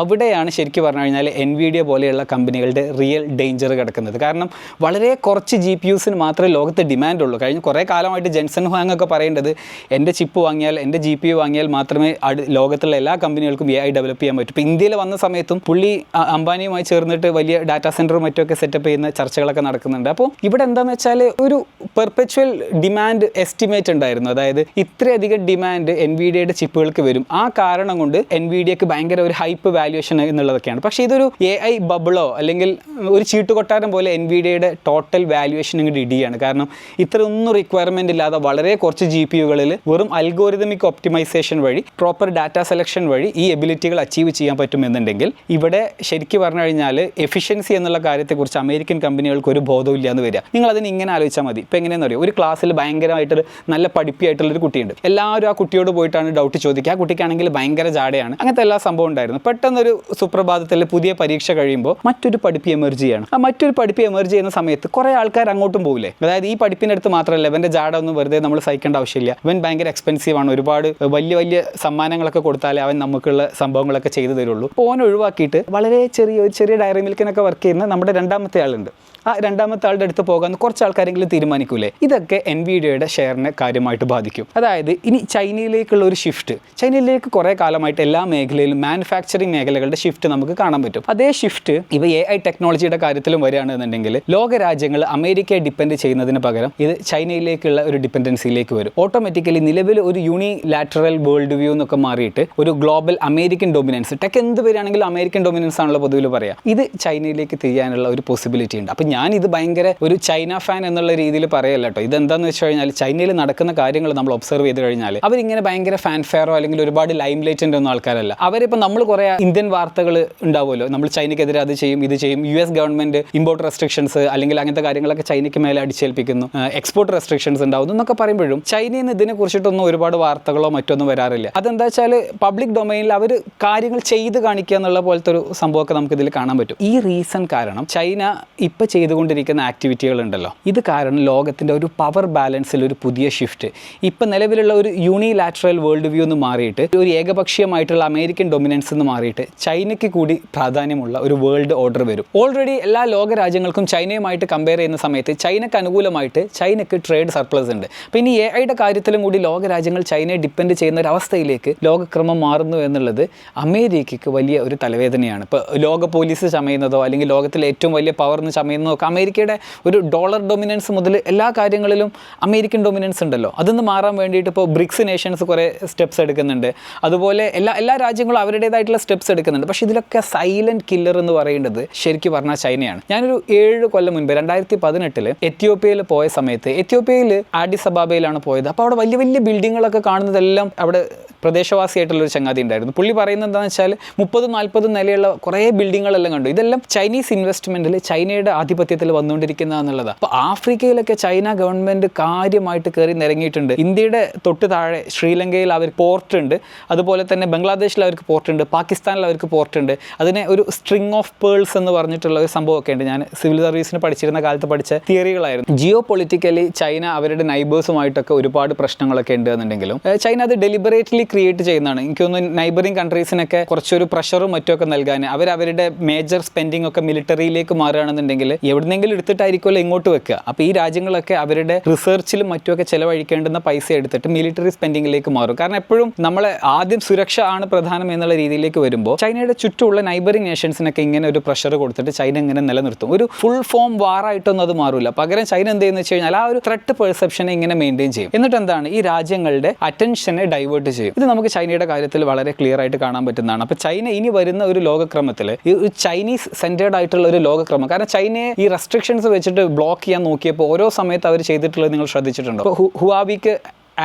അവിടെയാണ് ശരിക്കും പറഞ്ഞു കഴിഞ്ഞാൽ എൻ വി ഡി പോലെയുള്ള കമ്പനികളുടെ റിയൽ ഡേഞ്ചർ കിടക്കുന്നത്. കാരണം വളരെ കുറച്ച് ജി പി യുസിന് മാത്രമേ ലോകത്ത് ഡിമാൻഡ് ഉള്ളൂ. കഴിഞ്ഞ കുറേ കാലമായിട്ട് ജെൻസൺ ഹുവാങ് ഒക്കെ പറയേണ്ടത് എന്റെ ചിപ്പ് വാങ്ങിയാൽ എന്റെ ജി പി യു വാങ്ങിയാൽ മാത്രമേ ലോകത്തുള്ള എല്ലാ കമ്പനികൾക്കും എ ഐ ഡെവലപ്പ് ചെയ്യാൻ പറ്റൂ. ഇപ്പോൾ ഇന്ത്യയിൽ വന്ന സമയത്തും പുള്ളി അംബാനിയുമായി ചേർന്നിട്ട് വലിയ ഡാറ്റാ സെന്ററും മറ്റുമൊക്കെ സെറ്റപ്പ് ചെയ്യുന്ന ചർച്ചകളൊക്കെ നടക്കുന്നുണ്ട്. അപ്പോൾ ഇവിടെ എന്താണെന്ന് വെച്ചാൽ ഒരു പെർപ്പച്വൽ ഡിമാൻഡ് എസ്റ്റിമേറ്റ് ഉണ്ടായിരുന്നു. അതായത് ഇത്രയധികം ഡിമാൻഡ് എൻ വി ഡിയുടെ ചിപ്പുകൾക്ക് വരും. ആ കാരണം കൊണ്ട് എൻ വി ഡിയക്ക് ഭയങ്കര ഒരു ഹൈപ്പ് വാല്യുവേഷൻ എന്നുള്ളതൊക്കെയാണ്. പക്ഷേ ഇതൊരു എ ഐ ബബിളോ അല്ലെങ്കിൽ ഒരു ചീട്ടുകൊട്ടാരം പോലെ എൻ വി ഡിയുടെ ടോട്ടൽ വാല്യുവേഷൻ ഇങ്ങോട്ട് ഇടിയാണ്. കാരണം ഇത്രയൊന്നും റിക്വയർമെന്റ് ഇല്ലാതെ വളരെ കുറച്ച് ജി പി യുകളിൽ വെറും അൽഗോരിതമിക് ഒപ്റ്റിമൈസേഷൻ വഴി പ്രോപ്പർ ഡാറ്റ സെലക്ഷൻ വഴി ഈ എബിലിറ്റികൾ അച്ചീവ് ചെയ്യാൻ പറ്റുമെന്നുണ്ടെങ്കിൽ ഇവിടെ ശരിക്കും പറഞ്ഞു കഴിഞ്ഞാൽ എഫിഷ്യൻസി എന്നുള്ള കാര്യത്തെക്കുറിച്ച് അമേരിക്കൻ കമ്പനികൾക്ക് ഒരു ബോധമില്ല എന്ന് വരിക. നിങ്ങൾ അതിന് ഇങ്ങനെ ആലോചിച്ചാൽ മതി. ഇപ്പോൾ എങ്ങനെയെന്ന് അറിയാം? ഒരു ക്ലാസ്സിൽ ഭയങ്കരമായിട്ടൊരു നല്ല പഠിപ്പിയായിട്ടുള്ളൊരു കുട്ടിയുണ്ട്. എല്ലാവരും ആ കുട്ടിയോട് പോയിട്ടാണ് ഡൗട്ട് ചോദിക്കുക. ആ കുട്ടിക്കാണെങ്കിൽ ഭയങ്കര ജാടയാണ്. അങ്ങനത്തെ എല്ലാ സംഭവം ഉണ്ടായിരുന്നു. പെട്ടെന്നൊരു സുപ്രഭാതത്തിൽ പുതിയ പരീക്ഷ കഴിയുമ്പോൾ മറ്റൊരു പഠിപ്പ് എമർജ് ചെയ്യണം. ആ മറ്റൊരു പഠിപ്പ് എമർജ് ചെയ്യുന്ന സമയത്ത് കുറേ ആൾക്കാർ അങ്ങോട്ടും പോകില്ലേ അതായത് ഈ പഠിപ്പിന്റെ അടുത്ത് മാത്രമല്ല ഇവന്റെ ജാട ഒന്നും വെറുതെ നമ്മൾ സഹിക്കേണ്ട ആവശ്യമില്ല. ഇവൻ ഭയങ്കര എക്സ്പെൻസീവ് ആണ്. ഒരുപാട് വലിയ വലിയ സമ്മാനങ്ങളൊക്കെ കൊടുത്താലേ അവൻ നമുക്കുള്ള സംഭവങ്ങളൊക്കെ ചെയ്തു തരുള്ളൂ. ഓൻ ഒഴിവാക്കിയിട്ട് വളരെ ചെറിയ ഒരു ചെറിയ ഡയറി മിൽക്കിനൊക്കെ വർക്ക് ചെയ്യുന്ന നമ്മുടെ രണ്ടാമത്തെ ആളുണ്ട്. ആ രണ്ടാമത്തെ ആളുടെ അടുത്ത് പോകാൻ കുറച്ച് ആൾക്കാരെങ്കിലും തീരുമാനിക്കൂലേ? ഇതൊക്കെ എൻ വി ഡിയുടെ ഷെയറിനെ കാര്യമായിട്ട് ബാധിക്കും. അതായത് ഇനി ചൈനയിലേക്കുള്ള ഒരു ഷിഫ്റ്റ് ചൈനയിലേക്ക് കുറേ കാലമായിട്ട് എല്ലാ മേഖലയിലും മാനുഫാക്ചറിങ് മേഖലകളുടെ ഷിഫ്റ്റ് നമുക്ക് കാണാൻ പറ്റും. അതേ ഷിഫ്റ്റ് ഇവ എ ഐ ടെക്നോളജിയുടെ കാര്യത്തിലും വരികയാണെന്നുണ്ടെങ്കിൽ ലോക രാജ്യങ്ങൾ അമേരിക്കയെ ഡിപ്പെൻഡ് ചെയ്യുന്നതിന് പകരം ഇത് ചൈനയിലേക്കുള്ള ഒരു ഡിപ്പെൻഡൻസിയിലേക്ക് വരും. ഓട്ടോമാറ്റിക്കലി നിലവിൽ ഒരു യൂണി ലാറ്ററൽ വേൾഡ് വ്യൂ എന്നൊക്കെ മാറിയിട്ട് ഒരു ഗ്ലോബൽ അമേരിക്കൻ ഡൊമിനൻസ് ടെക് എന്ത് വരികയാണെങ്കിലും അമേരിക്കൻ ഡൊമിനൻസ് ആണല്ലോ പൊതുവിൽ പറയാം. ഇത് ചൈനയിലേക്ക് തിരിയാനുള്ള ഒരു പോസിബിലിറ്റി ഉണ്ട്. അപ്പം ഞാൻ ഇത് ഭയങ്കര ഒരു ചൈന ഫാൻ എന്നുള്ള രീതിയിൽ പറയല്ല കേട്ടോ ഇതെന്താന്ന് വെച്ച് കഴിഞ്ഞാൽ ചൈനയിൽ നടക്കുന്ന കാര്യങ്ങൾ നമ്മൾ ഒബ്സർവ് ചെയ്ത് കഴിഞ്ഞാൽ അവരിങ്ങനെ ഭയങ്കര ഫാൻഫെയറോ അല്ലെങ്കിൽ ഒരുപാട് ലൈം ലൈറ്റിന്റെ ഒന്നും ആൾക്കാരല്ല. അവരിപ്പോൾ നമ്മൾ കുറേ ഇന്ത്യൻ വാർത്തകൾ ഉണ്ടാവുമല്ലോ. നമ്മൾ ചൈനയ്ക്കെതിരെ അത് ചെയ്യും ഇത് ചെയ്യും. U S government import restrictions അല്ലെങ്കിൽ അങ്ങനത്തെ കാര്യങ്ങളൊക്കെ ചൈനയ്ക്ക് മേലെ അടിച്ചേൽപ്പിക്കുന്നു. എക്സ്പോർട്ട് റെസ്ട്രിക്ഷൻസ് ഉണ്ടാവുന്നു എന്നൊക്കെ പറയുമ്പോഴും ചൈനയിൽ നിന്ന് ഇതിനെ കുറിച്ചിട്ടൊന്നും ഒരുപാട് വാർത്തകളോ മറ്റൊന്നും വരാറില്ല. അതെന്താ വെച്ചാൽ പബ്ലിക് ഡൊമൈനിൽ അവർ കാര്യങ്ങൾ ചെയ്ത് കാണിക്കുക എന്നുള്ള പോലത്തെ ഒരു സംഭവമൊക്കെ നമുക്ക് ഇതിൽ കാണാൻ പറ്റും. ഈ റീസൺ കാരണം ചൈന ഇപ്പോൾ ചെയ്തുകൊണ്ടിരിക്കുന്ന ആക്ടിവിറ്റികളുണ്ടല്ലോ. ഇത് കാരണം ലോകത്തിന്റെ ഒരു പവർ ബാലൻസിൽ ഒരു പുതിയ ഷിഫ്റ്റ് ഇപ്പം നിലവിലുള്ള ഒരു യൂണിലാറ്ററൽ വേൾഡ് വ്യൂ എന്ന് മാറിയിട്ട് ഒരു ഏകപക്ഷീയമായിട്ടുള്ള അമേരിക്കൻ ഡൊമിനൻസ് എന്ന് മാറിയിട്ട് ചൈനയ്ക്ക് കൂടി പ്രാധാന്യമുള്ള ഒരു വേൾഡ് ഓർഡർ വരും. ഓൾറെഡി എല്ലാ ലോക രാജ്യങ്ങൾക്കും ചൈനയുമായിട്ട് കമ്പയർ ചെയ്യുന്ന സമയത്ത് ചൈനയ്ക്ക് അനുകൂലമായിട്ട് ചൈനയ്ക്ക് ട്രേഡ് സർപ്ലസ് ഉണ്ട്. അപ്പോൾ ഇനി എ ഐയുടെ കാര്യത്തിലും കൂടി ലോക രാജ്യങ്ങൾ ചൈനയെ ഡിപ്പെൻഡ് ചെയ്യുന്ന ഒരു അവസ്ഥയിലേക്ക് ലോകക്രമം മാറുന്നു എന്നുള്ളത് അമേരിക്കയ്ക്ക് വലിയ ഒരു തലവേദനയാണ്. ഇപ്പോൾ ലോക പോലീസ് ചമയുന്നതോ അല്ലെങ്കിൽ ലോകത്തിലെ ഏറ്റവും വലിയ പവർ എന്ന് ചമയുന്നതോ ഒക്കെ അമേരിക്കയുടെ ഒരു ഡോളർ ഡൊമിനൻസ് മുതൽ എല്ലാ കാര്യങ്ങളിലും അമേരിക്കൻ ഡൊമിനൻസ് ഉണ്ടല്ലോ. അതൊന്ന് മാറാൻ വേണ്ടിയിട്ട് ഇപ്പോൾ ബ്രിക്സ് നേഷൻസ് കുറേ സ്റ്റെപ്സ് എടുക്കുന്നുണ്ട്. അതുപോലെ എല്ലാ എല്ലാ രാജ്യങ്ങളും അവരുടേതായിട്ടുള്ള സ്റ്റെപ്സ് എടുക്കുന്നുണ്ട്. പക്ഷേ ഇതിലൊക്കെ സൈലന്റ് കില്ലർ എന്ന് പറയേണ്ടത് ശരിക്കും പറഞ്ഞാൽ ചൈനയാണ്. ഞാനൊരു ഏഴ് കൊല്ലം മുൻപ് രണ്ടായിരത്തി പതിനെട്ടിൽ എത്യോപ്യയിൽ പോയ സമയത്ത് എത്യോപ്യയിൽ ആഡിസ് അബാബയിലാണ് പോയത്. അപ്പോൾ അവിടെ വലിയ വലിയ ബിൽഡിങ്ങുകളൊക്കെ കാണുന്നതെല്ലാം അവിടെ പ്രദേശവാസിയായിട്ടുള്ള ഒരു ചങ്ങാതി ഉണ്ടായിരുന്നു. പുള്ളി പറയുന്നത് എന്താണെന്ന് വെച്ചാൽ മുപ്പതും നാൽപ്പതും നിലയുള്ള കുറേ ബിൽഡിങ്ങുകളെല്ലാം കണ്ടു. ഇതെല്ലാം ചൈനീസ് ഇൻവെസ്റ്റ്മെന്റിൽ ചൈനയുടെ ആധിപത്യത്തിൽ വന്നുകൊണ്ടിരിക്കുന്ന എന്നുള്ളത്. അപ്പോൾ ആഫ്രിക്കയിലൊക്കെ ചൈന ഗവൺമെന്റ് കാര്യമായിട്ട് കയറി നിരങ്ങിയിട്ടുണ്ട്. ഇന്ത്യയുടെ തൊട്ട് താഴെ ശ്രീലങ്കയിൽ അവർ പോർട്ട് ഉണ്ട്. അതുപോലെ തന്നെ ബംഗ്ലാദേശിൽ അവർക്ക് പോർട്ട് ഉണ്ട്. പാകിസ്ഥാനിൽ അവർക്ക് പോർട്ട് ഉണ്ട്. അതിനെ ഒരു സ്ട്രിങ് ഓഫ് പേൾസ് എന്ന് പറഞ്ഞിട്ടുള്ള ഒരു സംഭവമൊക്കെ ഉണ്ട്. ഞാൻ സിവിൽ സർവീസിന് പഠിച്ചിരുന്ന കാലത്ത് പഠിച്ച തിയറികളായിരുന്നു ജിയോ പൊളിറ്റിക്കലി ചൈന അവരുടെ നൈബേഴ്സുമായിട്ടൊക്കെ ഒരുപാട് പ്രശ്നങ്ങളൊക്കെ ഉണ്ട് എന്നുണ്ടെങ്കിലും ചൈന അത് ഡെലിബറേറ്റ്ലി ക്രിയേറ്റ് ചെയ്യുന്നതാണ്. എനിക്ക് തോന്നുന്നു നൈബറിംഗ് കൺട്രീസിനൊക്കെ കുറച്ചൊരു പ്രഷറും മറ്റുമൊക്കെ നൽകാൻ അവരവരുടെ മേജർ സ്പെൻഡിങ് ഒക്കെ മിലിറ്ററിയിലേക്ക് മാറുകയാണെന്നുണ്ടെങ്കിൽ എവിടെന്നെങ്കിലും എടുത്തിട്ടായിരിക്കുമല്ലോ ഇങ്ങോട്ട് വെക്കുക. അപ്പോൾ ഈ രാജ്യങ്ങളൊക്കെ അവരുടെ റിസർച്ചിലും മറ്റുമൊക്കെ ചിലവഴിക്കേണ്ടുന്ന പൈസ എടുത്തിട്ട് മിലിറ്ററി സ്പെൻഡിങ്ങിലേക്ക് മാറും. കാരണം എപ്പോഴും നമ്മളെ ആദ്യം സുരക്ഷ ആണ് പ്രധാനം എന്നുള്ള രീതിയിലേക്ക് വരുമ്പോൾ ചൈനയുടെ ചുറ്റുമുള്ള നൈബറിംഗ് നേഷൻസിനൊക്കെ ഇങ്ങനെ ഒരു പ്രഷർ കൊടുത്തിട്ട് ചൈന ഇങ്ങനെ നിലനിർത്തും. ഒരു ഫുൾ ഫോം വാറായിട്ടൊന്നും അത് മാറില്ല പകരം ചൈന എന്ത് ചെയ്യുന്നത് വെച്ച് കഴിഞ്ഞാൽ ആ ഒരു ത്രെട്ട് പെർസെപ്ഷനെ ഇങ്ങനെ മെയിന്റെയിൻ ചെയ്യും. എന്നിട്ട് എന്താണ്? ഈ രാജ്യങ്ങളുടെ അറ്റൻഷനെ ഡൈവേർട്ട് ചെയ്യും. ഇത് നമുക്ക് ചൈനയുടെ കാര്യത്തിൽ വളരെ ക്ലിയർ ആയിട്ട് കാണാൻ പറ്റുന്നതാണ്. അപ്പോൾ ചൈന ഇനി വരുന്ന ഒരു ലോകക്രമത്തിൽ ഈ ചൈനീസ് സെന്റേഡ് ആയിട്ടുള്ള ഒരു ലോകക്രമം. കാരണം ചൈനയെ ഈ റെസ്ട്രിക്ഷൻസ് വെച്ചിട്ട് ബ്ലോക്ക് ചെയ്യാൻ നോക്കിയപ്പോൾ ഓരോ സമയത്ത് അവർ ചെയ്തിട്ടുള്ളത് നിങ്ങൾ ശ്രദ്ധിച്ചിട്ടുണ്ടോ? ഹുവാബിക്ക്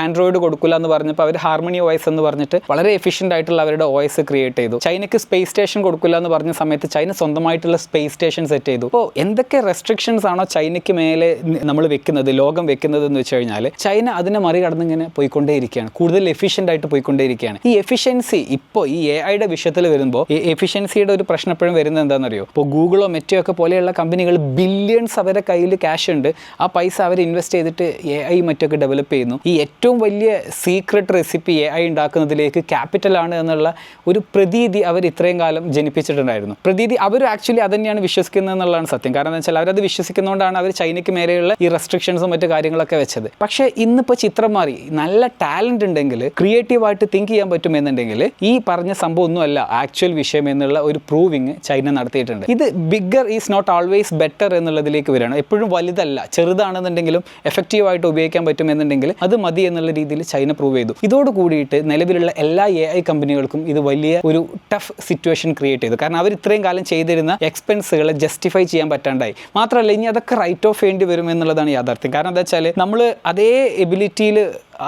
ആൻഡ്രോയിഡ് കൊടുക്കില്ല എന്ന് പറഞ്ഞപ്പോൾ അവർ ഹാർമണി വോയിസ് എന്ന് പറഞ്ഞിട്ട് വളരെ എഫിഷ്യന്റ് ആയിട്ടുള്ള അവരുടെ വോയിസ് ക്രിയേറ്റ് ചെയ്തു. ചൈനയ്ക്ക് സ്പേസ് സ്റ്റേഷൻ കൊടുക്കില്ല എന്ന് പറഞ്ഞ സമയത്ത് ചൈന സ്വന്തമായിട്ടുള്ള സ്പേസ് സ്റ്റേഷൻ സെറ്റ് ചെയ്തു. അപ്പോൾ എന്തൊക്കെ റെസ്ട്രിക്ഷൻസ് ആണോ ചൈനയ്ക്ക് മേലെ നമ്മൾ വെക്കുന്നത് ലോകം വെക്കുന്നത് എന്ന് വെച്ച് കഴിഞ്ഞാൽ ചൈന അതിനെ മറികടന്ന് ഇങ്ങനെ പോയിക്കൊണ്ടേയിരിക്കുകയാണ്. കൂടുതൽ എഫിഷ്യന്റ് ആയിട്ട് പോയിക്കൊണ്ടേയിരിക്കുകയാണ്. ഈ എഫിഷ്യൻസി ഇപ്പോൾ ഈ എ ഐയുടെ വിഷയത്തിൽ വരുമ്പോൾ ഈ എഫിഷ്യൻസിയുടെ ഒരു പ്രശ്നം എപ്പോഴും വരുന്നത് എന്താണെന്നറിയോ? ഇപ്പോൾ ഗൂഗിളോ മെറ്റോ ഒക്കെ പോലെയുള്ള കമ്പനികൾ ബില്യൺസ് അവരുടെ കയ്യിൽ ക്യാഷ് ഉണ്ട്. ആ പൈസ അവർ ഇൻവെസ്റ്റ് ചെയ്തിട്ട് എ ഐ മറ്റൊക്കെ ഡെവലപ്പ് ചെയ്യുന്നു. ഈ ഏറ്റവും വലിയ സീക്രട്ട് റെസിപ്പി എ ഐ ഉണ്ടാക്കുന്നതിലേക്ക് ക്യാപിറ്റലാണ് എന്നുള്ള ഒരു പ്രതീതി അവർ ഇത്രയും കാലം ജനിപ്പിച്ചിട്ടുണ്ടായിരുന്നു. പ്രതീതി അവർ ആക്ച്വലി അതന്നെയാണ് തന്നെയാണ് വിശ്വസിക്കുന്നത് എന്നുള്ളതാണ് സത്യം. കാരണം എന്താ വെച്ചാൽ അവരത് വിശ്വസിക്കുന്നതുകൊണ്ടാണ് അവർ ചൈനയ്ക്ക് മേലെയുള്ള ഈ റെസ്ട്രിക്ഷൻസും മറ്റു കാര്യങ്ങളൊക്കെ വെച്ചത്. പക്ഷേ ഇന്നിപ്പോൾ ചിത്രം മാറി. നല്ല ടാലന്റ് ഉണ്ടെങ്കിൽ ക്രിയേറ്റീവായിട്ട് തിങ്ക് ചെയ്യാൻ പറ്റുമെന്നുണ്ടെങ്കിൽ ഈ പറഞ്ഞ സംഭവം ഒന്നുമല്ല ആക്ച്വൽ വിഷയം എന്നുള്ള ഒരു പ്രൂവിങ് ചൈന നടത്തിയിട്ടുണ്ട്. ഇത് bigger is not always better എന്നുള്ളതിലേക്ക് വരികയാണ്. എപ്പോഴും വലുതല്ല. ചെറുതാണെന്നുണ്ടെങ്കിലും എഫക്റ്റീവായിട്ട് ഉപയോഗിക്കാൻ പറ്റുമെന്നുണ്ടെങ്കിൽ അത് മതി എന്നുള്ള രീതിയിൽ ചൈന പ്രൂവ് ചെയ്തു. ഇതോട് കൂടിയിട്ട് നിലവിലുള്ള എല്ലാ എ ഐ കമ്പനികൾക്കും ഇത് വലിയ ഒരു ടഫ് സിറ്റുവേഷൻ ക്രിയേറ്റ് ചെയ്തു. കാരണം അവർ ഇത്രയും കാലം ചെയ്തിരുന്ന എക്സ്പെൻസുകളെ ജസ്റ്റിഫൈ ചെയ്യാൻ പറ്റാണ്ടായി. മാത്രമല്ല ഇനി അതൊക്കെ റൈറ്റ് ഓഫ് ചെയ്യേണ്ടി വരും എന്നുള്ളതാണ് യാഥാർത്ഥ്യം. കാരണം എന്താ വെച്ചാൽ നമ്മൾ അതേ എബിലിറ്റിയിൽ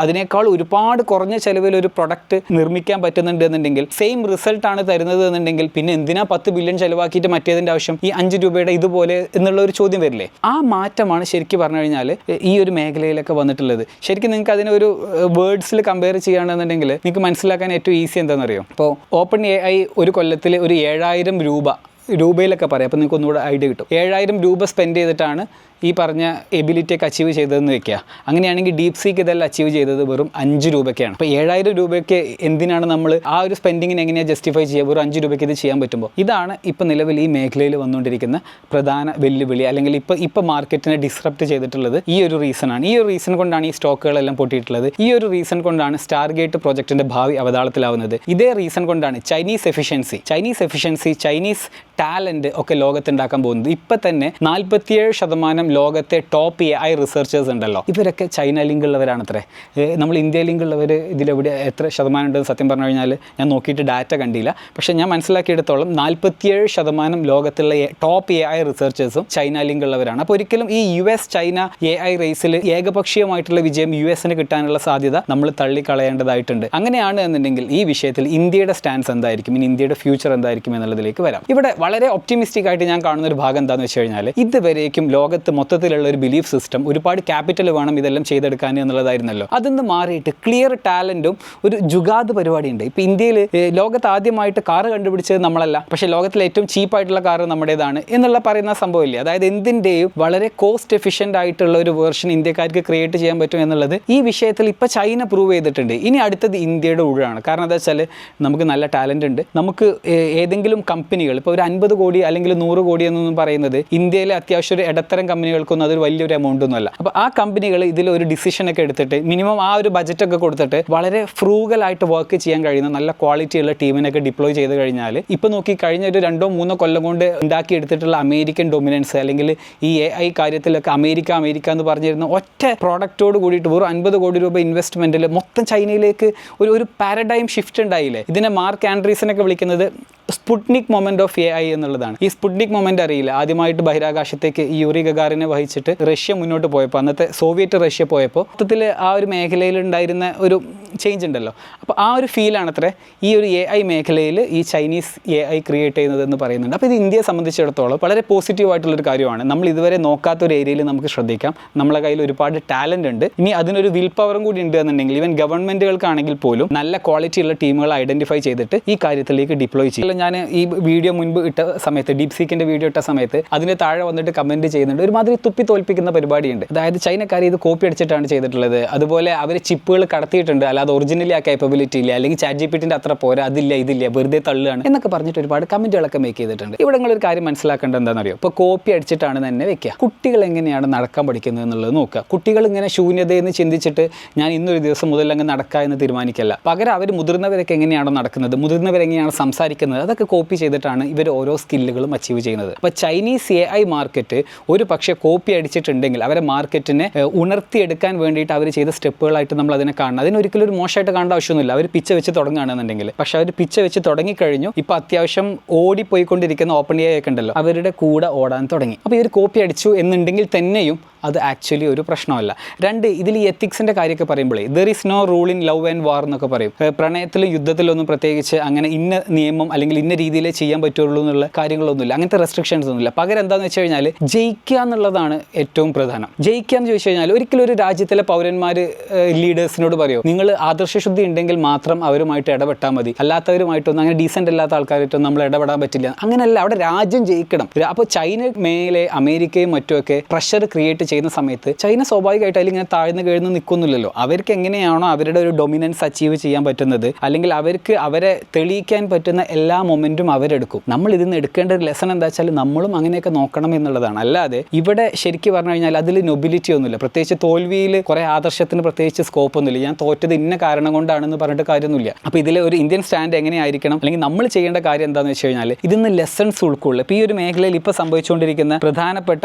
അതിനേക്കാൾ ഒരുപാട് കുറഞ്ഞ ചെലവിൽ ഒരു പ്രൊഡക്റ്റ് നിർമ്മിക്കാൻ പറ്റുന്നുണ്ട് എന്നുണ്ടെങ്കിൽ സെയിം റിസൾട്ട് ആണ് തരുന്നത് എന്നുണ്ടെങ്കിൽ പിന്നെ എന്തിനാ പത്ത് ബില്യൺ ചെലവാക്കിയിട്ട് മറ്റേതിന്റെ ആവശ്യം? ഈ അഞ്ച് രൂപയുടെ ഇതുപോലെ എന്നുള്ള ഒരു ചോദ്യം വരില്ലേ? ആ മാറ്റമാണ് ശരിക്കും പറഞ്ഞു കഴിഞ്ഞാൽ ഈ ഒരു മേഖലയിലൊക്കെ വന്നിട്ടുള്ളത്. ശരിക്കും നിങ്ങൾക്ക് അതിനെ ഒരു വേർഡ്സിൽ കമ്പയർ ചെയ്യുകയാണെന്നുണ്ടെങ്കിൽ നിങ്ങൾക്ക് മനസ്സിലാക്കാൻ ഏറ്റവും ഈസി എന്താണെന്നറിയോ? അപ്പോൾ ഓപ്പൺ എ ഐ ഒരു കൊല്ലത്തിൽ ഒരു ഏഴായിരം രൂപ രൂപയിലൊക്കെ പറയാം. അപ്പോൾ നിങ്ങൾക്ക് ഒന്നുകൂടെ ഐഡിയ കിട്ടും. ഏഴായിരം രൂപ സ്പെൻഡ് ചെയ്തിട്ടാണ് ഈ പറഞ്ഞ എബിലിറ്റിയൊക്കെ അച്ചീവ് ചെയ്തതെന്ന് വെക്കുക. അങ്ങനെയാണെങ്കിൽ ഡീപ് സീക്ക് ഇതെല്ലാം അച്ചീവ് ചെയ്തത് വെറും അഞ്ച് രൂപയ്ക്കാണ്. അപ്പോൾ ഏഴായിരം രൂപയ്ക്ക് എന്തിനാണ് നമ്മൾ ആ ഒരു സ്പെൻഡിങ്ങിന് എങ്ങനെയാണ് ജസ്റ്റിഫൈ ചെയ്യുക? വെറും അഞ്ച് രൂപയ്ക്ക് ഇത് ചെയ്യാൻ പറ്റുമ്പോൾ. ഇതാണ് ഇപ്പോൾ നിലവിൽ ഈ മേഖലയിൽ വന്നുകൊണ്ടിരിക്കുന്ന പ്രധാന വെല്ലുവിളി അല്ലെങ്കിൽ ഇപ്പോൾ ഇപ്പോൾ മാർക്കറ്റിനെ ഡിസ്റപ്റ്റ് ചെയ്തിട്ടുള്ളത് ഈ ഒരു റീസണാണ് ഈ ഒരു റീസൺ കൊണ്ടാണ് ഈ സ്റ്റോക്കുകളെല്ലാം പൊട്ടിയിട്ടുള്ളത്. ഈ ഒരു റീസൺ കൊണ്ടാണ് സ്റ്റാർ ഗേറ്റ് പ്രോജക്റ്റിന്റെ ഭാവി അവതാളത്തിലാവുന്നത്. ഇതേ റീസൺ കൊണ്ടാണ് Chinese efficiency Chinese efficiency Chinese talent ഒക്കെ ലോകത്തുണ്ടാക്കാൻ പോകുന്നത്. ഇപ്പം തന്നെ നാൽപ്പത്തിയേഴ് ശതമാനം ലോകത്തെ ടോപ്പ് എ ഐ റിസർച്ചേഴ്സ് ഉണ്ടല്ലോ. ഇവരൊക്കെ ചൈന ലിങ്ക് ഉള്ളവരാണത്രേ നമ്മൾ ഇന്ത്യ ലിങ്ക് ഉള്ളവർ ഇതിലെവിടെ എത്ര ശതമാനം ഉണ്ടെന്ന് സത്യം പറഞ്ഞു കഴിഞ്ഞാൽ ഞാൻ നോക്കിയിട്ട് ഡാറ്റ കണ്ടില്ല. പക്ഷേ ഞാൻ മനസ്സിലാക്കിയെടുത്തോളം നാൽപ്പത്തിയേഴ് ശതമാനം ലോകത്തുള്ള ടോപ്പ് എ ഐ റിസർച്ചേഴ്സും ചൈന ലിങ്ക് ഉള്ളവരാണ് അപ്പോൾ ഒരിക്കലും ഈ U S China A I റേസിൽ ഏകപക്ഷീയമായിട്ടുള്ള വിജയം യു എസിന് കിട്ടാനുള്ള സാധ്യത നമ്മൾ തള്ളിക്കളയേണ്ടതായിട്ടുണ്ട്. അങ്ങനെയാണ് എന്നുണ്ടെങ്കിൽ ഈ വിഷയത്തിൽ ഇന്ത്യയുടെ സ്റ്റാൻസ് എന്തായിരിക്കും? ഇനി ഇന്ത്യയുടെ ഫ്യൂച്ചർ എന്തായിരിക്കും എന്നുള്ളതിലേക്ക് വരാം. ഇവിടെ വളരെ ഒപ്റ്റിമിസ്റ്റിക് ആയിട്ട് ഞാൻ കാണുന്ന ഒരു ഭാഗം എന്താണെന്ന് വെച്ച് കഴിഞ്ഞാൽ ഇതുവരേക്കും ലോകത്ത് മൊത്തത്തിലുള്ള ഒരു ബിലീഫ് സിസ്റ്റം ഒരുപാട് ക്യാപിറ്റൽ വേണം ഇതെല്ലാം ചെയ്തെടുക്കാൻ എന്നുള്ളതായിരുന്നല്ലോ. അതിന്ന് മാറിയിട്ട് ക്ലിയർ ടാലന്റും ഒരു ജുഗാദ് പരിപാടിയുണ്ട്. ഇപ്പോൾ ഇന്ത്യയിൽ ലോകത്ത് ആദ്യമായിട്ട് കാറ് കണ്ടുപിടിച്ചത് നമ്മളല്ല. പക്ഷേ ലോകത്തിലെ ഏറ്റവും ചീപ്പായിട്ടുള്ള കാറ് നമ്മുടേതാണ് എന്നുള്ള പറയുന്ന സംഭവമില്ലേ? അതായത് എന്തിന്റെയും വളരെ കോസ്റ്റ് എഫിഷ്യന്റ് ആയിട്ടുള്ള ഒരു വേർഷൻ ഇന്ത്യക്കാർക്ക് ക്രിയേറ്റ് ചെയ്യാൻ പറ്റും എന്നുള്ളത് ഈ വിഷയത്തിൽ ഇപ്പോൾ ചൈന പ്രൂവ് ചെയ്തിട്ടുണ്ട്. ഇനി അടുത്തത് ഇന്ത്യയുടെ ഊഴാണ് കാരണം എന്താ വെച്ചാൽ നമുക്ക് നല്ല ടാലന്റ് ഉണ്ട്. നമുക്ക് ഏതെങ്കിലും കമ്പനികൾ ഇപ്പോൾ ഒരു അൻപത് കോടി അല്ലെങ്കിൽ നൂറ് കോടി എന്നൊന്നും പറയുന്നത് ഇന്ത്യയിലെ അത്യാവശ്യം ഒരു ഇടത്തരം കമ്പനികൾക്കൊന്നും അതൊരു വലിയൊരു എമൗണ്ട് ഒന്നുമല്ല അപ്പോൾ ആ കമ്പനികൾ ഇതിൽ ഒരു ഡിസിഷൻ ഒക്കെ എടുത്തിട്ട് മിനിമം ആ ഒരു ബജറ്റ് ഒക്കെ കൊടുത്തിട്ട് വളരെ ഫ്രൂഗലായിട്ട് വർക്ക് ചെയ്യാൻ കഴിയുന്ന നല്ല ക്വാളിറ്റിയുള്ള ടീമിനൊക്കെ ഡിപ്ലോയ് ചെയ്ത് കഴിഞ്ഞാൽ ഇപ്പൊ നോക്കി കഴിഞ്ഞ ഒരു രണ്ടോ മൂന്നോ കൊല്ലം കൊണ്ട് ഉണ്ടാക്കിയെടുത്തിട്ടുള്ള അമേരിക്കൻ ഡൊമിനൻസ് അല്ലെങ്കിൽ ഈ എ ഐ കാര്യത്തിലൊക്കെ അമേരിക്ക അമേരിക്ക എന്ന് പറഞ്ഞിരുന്ന ഒറ്റ പ്രോഡക്റ്റോട് കൂടിയിട്ട് വെറും അൻപത് കോടി രൂപ ഇൻവെസ്റ്റ്മെന്റിൽ മൊത്തം ചൈനയിലേക്ക് ഒരു ഒരു പാരഡൈം ഷിഫ്റ്റ് ഉണ്ടായില്ലേ? ഇതിനെ മാർക്ക് ആൻഡ്രീസിനൊക്കെ വിളിക്കുന്നത് Sputnik moment of A I എന്നുള്ളതാണ്. ഈ സ്പുട്നിക് മൊമെന്റ് അറിയില്ല? ആദ്യമായിട്ട് ബഹിരാകാശത്തേക്ക് യൂറി യൂറി ഗഗാറിനെ വഹിച്ചിട്ട് റഷ്യ മുന്നോട്ട് പോയപ്പോൾ അന്നത്തെ സോവിയറ്റ് റഷ്യ പോയപ്പോൾ മൊത്തത്തിൽ ആ ഒരു മേഖലയിൽ ഉണ്ടായിരുന്ന ഒരു ചേഞ്ച് ഉണ്ടല്ലോ. അപ്പോൾ ആ ഒരു ഫീലാണ് അത്ര ഈ ഒരു എ ഐ മേഖലയിൽ ഈ ചൈനീസ് എ ഐ ക്രിയേറ്റ് ചെയ്യുന്നത് എന്ന് പറയുന്നുണ്ട്. അപ്പോൾ ഇത് ഇന്ത്യയെ സംബന്ധിച്ചിടത്തോളം വളരെ പോസിറ്റീവ് ആയിട്ടുള്ളൊരു കാര്യമാണ്. നമ്മൾ ഇതുവരെ നോക്കാത്ത ഒരു ഏരിയയിൽ നമുക്ക് ശ്രദ്ധിക്കാം. നമ്മളെ കയ്യിൽ ഒരുപാട് ടാലന്റ് ഉണ്ട്. ഇനി അതിനൊരു വിൽ പവറും കൂടി ഉണ്ട് എന്നുണ്ടെങ്കിൽ ഈവൻ ഗവൺമെന്റുകൾക്കാണെങ്കിൽ പോലും നല്ല ക്വാളിറ്റി ഉള്ള ടീമുകൾ ഐഡന്റിഫൈ ചെയ്തിട്ട് ഈ കാര്യത്തിലേക്ക് ഡിപ്ലോയ് ചെയ്യും. ഞാൻ ഈ വീഡിയോ മുൻപ് ഇട്ട സമയത്ത് ഡീപ് സീക്കിന്റെ വീഡിയോ ഇട്ട സമയത്ത് അതിന് താഴെ വന്നിട്ട് കമന്റ് ചെയ്യുന്നുണ്ട്. ഒരുമാതിരി തുപ്പി തോൽപ്പിക്കുന്ന പരിപാടിയുണ്ട്. അതായത് ചൈനക്കാർ ഇത് കോപ്പി അടിച്ചിട്ടാണ് ചെയ്തിട്ടുള്ളത്. അതുപോലെ അവർ ചിപ്പുകൾ കടത്തിയിട്ടുണ്ട്. അല്ലാതെ ഒറിജിനലി ആ കേപ്പബിലിറ്റി ഇല്ല. അല്ലെങ്കിൽ ചാറ്റ് ജി പിറ്റിന്റെ അത്ര പോരാ അതില്ല ഇതില്ല വെറുതെ തള്ളുകയാണ് എന്നൊക്കെ പറഞ്ഞിട്ട് ഒരുപാട് കമന്റുകളൊക്കെ മേക്ക് ചെയ്തിട്ടുണ്ട്. ഇവിടെ നിങ്ങൾ ഒരു കാര്യം മനസ്സിലാക്കേണ്ടത് എന്താണെന്നറിയോ? ഇപ്പോൾ കോപ്പി അടിച്ചിട്ടാണ് തന്നെ വെക്കുക. കുട്ടികൾ എങ്ങനെയാണ് നടക്കാൻ പഠിക്കുന്നത് എന്നുള്ളത് നോക്കുക. കുട്ടികൾ ഇങ്ങനെ ശൂന്യതയെന്ന് ചിന്തിച്ചിട്ട് ഞാൻ ഇന്നൊരു ദിവസം മുതൽ അങ്ങ് നടക്കുക എന്ന് തീരുമാനിക്കല്ല. പകരം അവർ മുതിർന്നവരൊക്കെ എങ്ങനെയാണോ നടക്കുന്നത്? മുതിർന്നവരെങ്ങനെയാണ് സംസാരിക്കുന്നത്? അതൊക്കെ കോപ്പി ചെയ്തിട്ടാണ് ഇവർ ഓരോ സ്കില്ലുകളും അച്ചീവ് ചെയ്യുന്നത്. അപ്പോൾ ചൈനീസ് എ ഐ മാർക്കറ്റ് ഒരു പക്ഷേ കോപ്പി അടിച്ചിട്ടുണ്ടെങ്കിൽ അവരെ മാർക്കറ്റിനെ ഉണർത്തിയെടുക്കാൻ വേണ്ടിയിട്ട് അവർ ചെയ്ത സ്റ്റെപ്പുകളായിട്ട് നമ്മൾ അതിനെ കാണണം. അതിനൊരിക്കലും ഒരു മോശമായിട്ട് കാണേണ്ട ആവശ്യമൊന്നുമില്ല. അവർ പിച്ച വെച്ച് തുടങ്ങുകയാണെന്നുണ്ടെങ്കിൽ. പക്ഷേ അവർ പിച്ച വെച്ച് തുടങ്ങിക്കഴിഞ്ഞു ഇപ്പോൾ അത്യാവശ്യം ഓടിപ്പോയിക്കൊണ്ടിരിക്കുന്ന ഓപ്പൺ എ ഒക്കെ ഉണ്ടല്ലോ അവരുടെ കൂടെ ഓടാൻ തുടങ്ങി. അപ്പോൾ ഇവർ കോപ്പി അടിച്ചു എന്നുണ്ടെങ്കിൽ തന്നെയും അത് ആക്ച്വലി ഒരു പ്രശ്നമല്ല. രണ്ട് ഇതിൽ ഈ എത്തിക്സിന്റെ കാര്യമൊക്കെ പറയുമ്പോഴേ there is no rule in love and war എന്നൊക്കെ പറയും. പ്രണയത്തിലും യുദ്ധത്തിലൊന്നും പ്രത്യേകിച്ച് അങ്ങനെ ഇന്ന നിയമം അല്ലെങ്കിൽ ഇന്ന രീതിയിലേ ചെയ്യാൻ പറ്റുള്ളൂ എന്നുള്ള കാര്യങ്ങളൊന്നുമില്ല. അങ്ങനത്തെ റെസ്ട്രിക്ഷൻസ് ഒന്നുമില്ല. പകരം എന്താണെന്ന് വെച്ച് കഴിഞ്ഞാൽ ജയിക്കുക എന്നുള്ളതാണ് ഏറ്റവും പ്രധാനം. ജയിക്കുക എന്ന് ചോദിച്ചു കഴിഞ്ഞാൽ ഒരിക്കലും ഒരു രാജ്യത്തിലെ പൗരന്മാർ ലീഡേഴ്സിനോട് പറയോ നിങ്ങൾ ആദർശശുദ്ധി ഉണ്ടെങ്കിൽ മാത്രം അവരുമായിട്ട് ഇടപെട്ടാൽ മതി. അല്ലാത്തവരുമായിട്ടൊന്നും അങ്ങനെ ഡീസന്റ് അല്ലാത്ത ആൾക്കാരായിട്ടൊന്നും നമ്മൾ ഇടപെടാൻ പറ്റില്ല. അങ്ങനെയല്ല അവിടെ രാജ്യം ജയിക്കണം. അപ്പോൾ ചൈന മേലെ അമേരിക്കയും മറ്റുമൊക്കെ പ്രഷർ ക്രിയേറ്റ് ചെയ്യുന്ന സമയത്ത് ചൈന സ്വാഭാവികമായിട്ട് അതിൽ ഇങ്ങനെ താഴ്ന്നു കഴിഞ്ഞ് നിൽക്കുന്നില്ലല്ലോ. അവർക്ക് എങ്ങനെയാണോ അവരുടെ ഒരു ഡൊമിനൻസ് അച്ചീവ് ചെയ്യാൻ പറ്റുന്നത് അല്ലെങ്കിൽ അവർക്ക് അവരെ തെളിയിക്കാൻ പറ്റുന്ന എല്ലാ മൊമെന്റും അവരെടുക്കും. നമ്മൾ ഇതിൽ നിന്ന് എടുക്കേണ്ട ഒരു ലെസൺ എന്താ വെച്ചാൽ നമ്മളും അങ്ങനെയൊക്കെ നോക്കണം എന്നുള്ളതാണ്. അല്ലാതെ ഇവിടെ ഇവിടെ ശരിക്കും പറഞ്ഞു കഴിഞ്ഞാൽ അതിൽ നൊബിലിറ്റി ഒന്നുമില്ല. പ്രത്യേകിച്ച് തോൽവിയിൽ കുറേ ആദർശത്തിന് പ്രത്യേകിച്ച് സ്കോപ്പ് ഒന്നുമില്ല. ഞാൻ തോറ്റത് ഇന്ന കാരണം കൊണ്ടാണെന്ന് പറഞ്ഞിട്ട് കാര്യമൊന്നുമില്ല. അപ്പോൾ ഇതിൽ ഒരു ഇന്ത്യൻ സ്റ്റാൻഡ് എങ്ങനെയായിരിക്കണം? അല്ലെങ്കിൽ നമ്മൾ ചെയ്യേണ്ട കാര്യം എന്താണെന്ന് വെച്ച് കഴിഞ്ഞാൽ ഇതിന്ന് ലെസൺസ് ഉൾക്കൊള്ളുക. ഇപ്പോൾ ഈ ഒരു മേഖലയിൽ ഇപ്പോൾ സംഭവിച്ചുകൊണ്ടിരിക്കുന്ന പ്രധാനപ്പെട്ട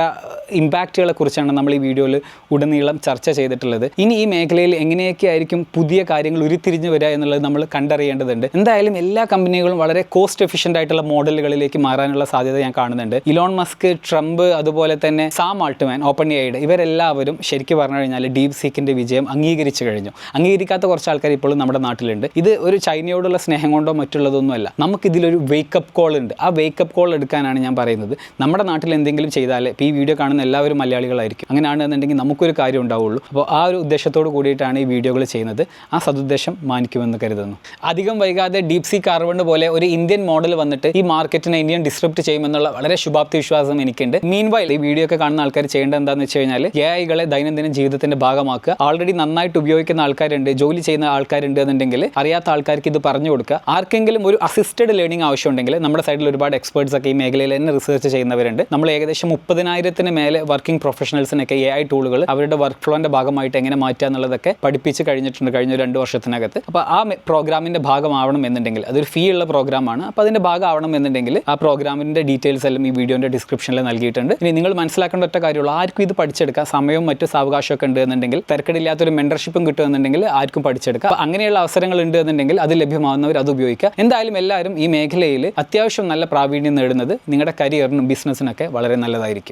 ഇമ്പാക്റ്റുകളെ കുറിച്ചാണ് നമ്മൾ ഈ വീഡിയോയിൽ ഉടനീളം ചർച്ച ചെയ്തിട്ടുള്ളത്. ഇനി ഈ മേഖലയിൽ എങ്ങനെയൊക്കെ ആയിരിക്കും പുതിയ കാര്യങ്ങൾ ഉരുത്തിരിഞ്ഞു വരിക എന്നുള്ളത് നമ്മൾ കണ്ടറിയേണ്ടതുണ്ട്. എന്തായാലും എല്ലാ കമ്പനികളും വളരെ കോസ്റ്റ് എഫിഷ്യന്റ് ആയിട്ടുള്ള മോഡലുകളിലേക്ക് മാറാനുള്ള സാധ്യത ഞാൻ കാണുന്നുണ്ട്. ഇലോൺ മസ്ക് ട്രംപ് അതുപോലെ തന്നെ സാം ആൾട്ട്മാൻ ഓപ്പൺ എയുടെ ഇവരെല്ലാവരും ശരിക്കും പറഞ്ഞു കഴിഞ്ഞാൽ ഡീപ് സീക്കിന്റെ വിജയം അംഗീകരിച്ചു കഴിഞ്ഞു. അംഗീകരിക്കാത്ത കുറച്ച് ആൾക്കാർ ഇപ്പോഴും നമ്മുടെ നാട്ടിലുണ്ട്. ഇത് ഒരു ചൈനയോടുള്ള സ്നേഹം കൊണ്ടോ മറ്റുള്ളതൊന്നുമല്ല നമുക്കിതിലൊരു വേക്കപ്പ് കോൾ ഉണ്ട്. ആ വേക്കപ്പ് കോൾ എടുക്കാനാണ് ഞാൻ പറയുന്നത്. നമ്മുടെ നാട്ടിൽ എന്തെങ്കിലും ചെയ്താൽ ഈ വീഡിയോ കാണുന്ന എല്ലാവരും മലയാളികളായിരിക്കും. അങ്ങനെയാണെന്നുണ്ടെങ്കിൽ നമുക്കൊരു കാര്യം ഉണ്ടാവുള്ളൂ. അപ്പോൾ ആ ഒരു ഉദ്ദേശത്തോട് കൂടിയിട്ടാണ് ഈ വീഡിയോകൾ ചെയ്യുന്നത്. ആ സതുദ്ദേശം മാനിക്കുമെന്ന് കരുതുന്നു. അധികം വൈകാതെ ഡീപ് സീ കാർബൺ പോലെ ഒരു ഇന്ത്യൻ മോഡൽ വന്നിട്ട് ഈ മാർക്കറ്റിനെ ഇന്ത്യൻ ഡിസ്റപ്റ്റ് ചെയ്യുമെന്നുള്ള വളരെ ശുഭാപ്തി വിശ്വാസം എനിക്കുണ്ട്. മീൻ ഈ വീഡിയോ കാണുന്ന ആൾക്കാർ ചെയ്യേണ്ടത് എന്താണെന്ന് വെച്ച് കഴിഞ്ഞാൽ എ ഐകളെ ദൈനംദിന ജീവിതത്തിന്റെ ഭാഗമാക്കുക. ആൾറെഡി നന്നായിട്ട് ഉപയോഗിക്കുന്ന ആൾക്കാരുണ്ട് ജോലി ചെയ്യുന്ന ആൾക്കാരുണ്ട് എന്നുണ്ടെങ്കിൽ അറിയാത്ത ആൾക്കാർക്ക് ഇത് പറഞ്ഞു കൊടുക്കുക. ആർക്കെങ്കിലും ഒരു അസിസ്റ്റഡ് ലേണിംഗ് ആവശ്യമുണ്ടെങ്കിൽ നമ്മുടെ സൈഡിൽ ഒരുപാട് എക്സ്പേർട്സ് ഒക്കെ ഈ മേഖലയിൽ തന്നെ റിസർച്ച് ചെയ്യുന്നവരുണ്ട്. നമ്മൾ ഏകദേശം മുപ്പതിനായിരത്തിന് മേലെ വർക്കിംഗ് പ്രൊഫഷണൽസിനൊക്കെ എ ഐ ടൂളുകൾ അവരുടെ വർക്ക് ഫ്ലോന്റെ ഭാഗമായിട്ട് എങ്ങനെ മാറ്റുക എന്നുള്ളതൊക്കെ പഠിപ്പിച്ച് കഴിഞ്ഞിട്ടുണ്ട് കഴിഞ്ഞ രണ്ട് വർഷത്തിനകത്ത്. അപ്പോൾ ആ പ്രോഗ്രാമിന്റെ ഭാഗമാവണം എന്നുണ്ടെങ്കിൽ അതൊരു ഫീ ഉള്ള പ്രോഗ്രാമാണ് അപ്പോൾ അതിന്റെ ഭാഗമാവണം എന്നുണ്ടെങ്കിൽ ആ പ്രോഗ്രാമിന്റെ ഡീറ്റെയിൽസ് എല്ലാം ഈ വീഡിയോന്റെ ഡിസ്ക്രിപ്ഷനിൽ നൽകിയിട്ടുണ്ട്. ഇനി നിങ്ങൾ മനസ്സിലാക്കേണ്ട ഒറ്റ കാര്യമുള്ളൂ. ആർക്കും ഇത് പഠിച്ചെടുക്കാം സമയവും മറ്റു സാവകാശമൊക്കെ ഉണ്ട് എന്നുണ്ടെങ്കിൽ തിരക്കടില്ലാത്തൊരു മെൻഡർഷിപ്പും കിട്ടുമെന്നുണ്ടെങ്കിൽ ആർക്കും പഠിച്ചെടുക്കാം. അങ്ങനെയുള്ള അവസരങ്ങൾ ഉണ്ട് എന്നുണ്ടെങ്കിൽ അത് ലഭ്യമാവുന്നവർ അത് ഉപയോഗിക്കുക. എന്തായാലും എല്ലാവരും ഈ മേഖലയിൽ അത്യാവശ്യം നല്ല പ്രാവീണ്യം നേടുന്നത് നിങ്ങളുടെ കരിയറിനും ബിസിനസ്സിനൊക്കെ വളരെ നല്ലതായിരിക്കും.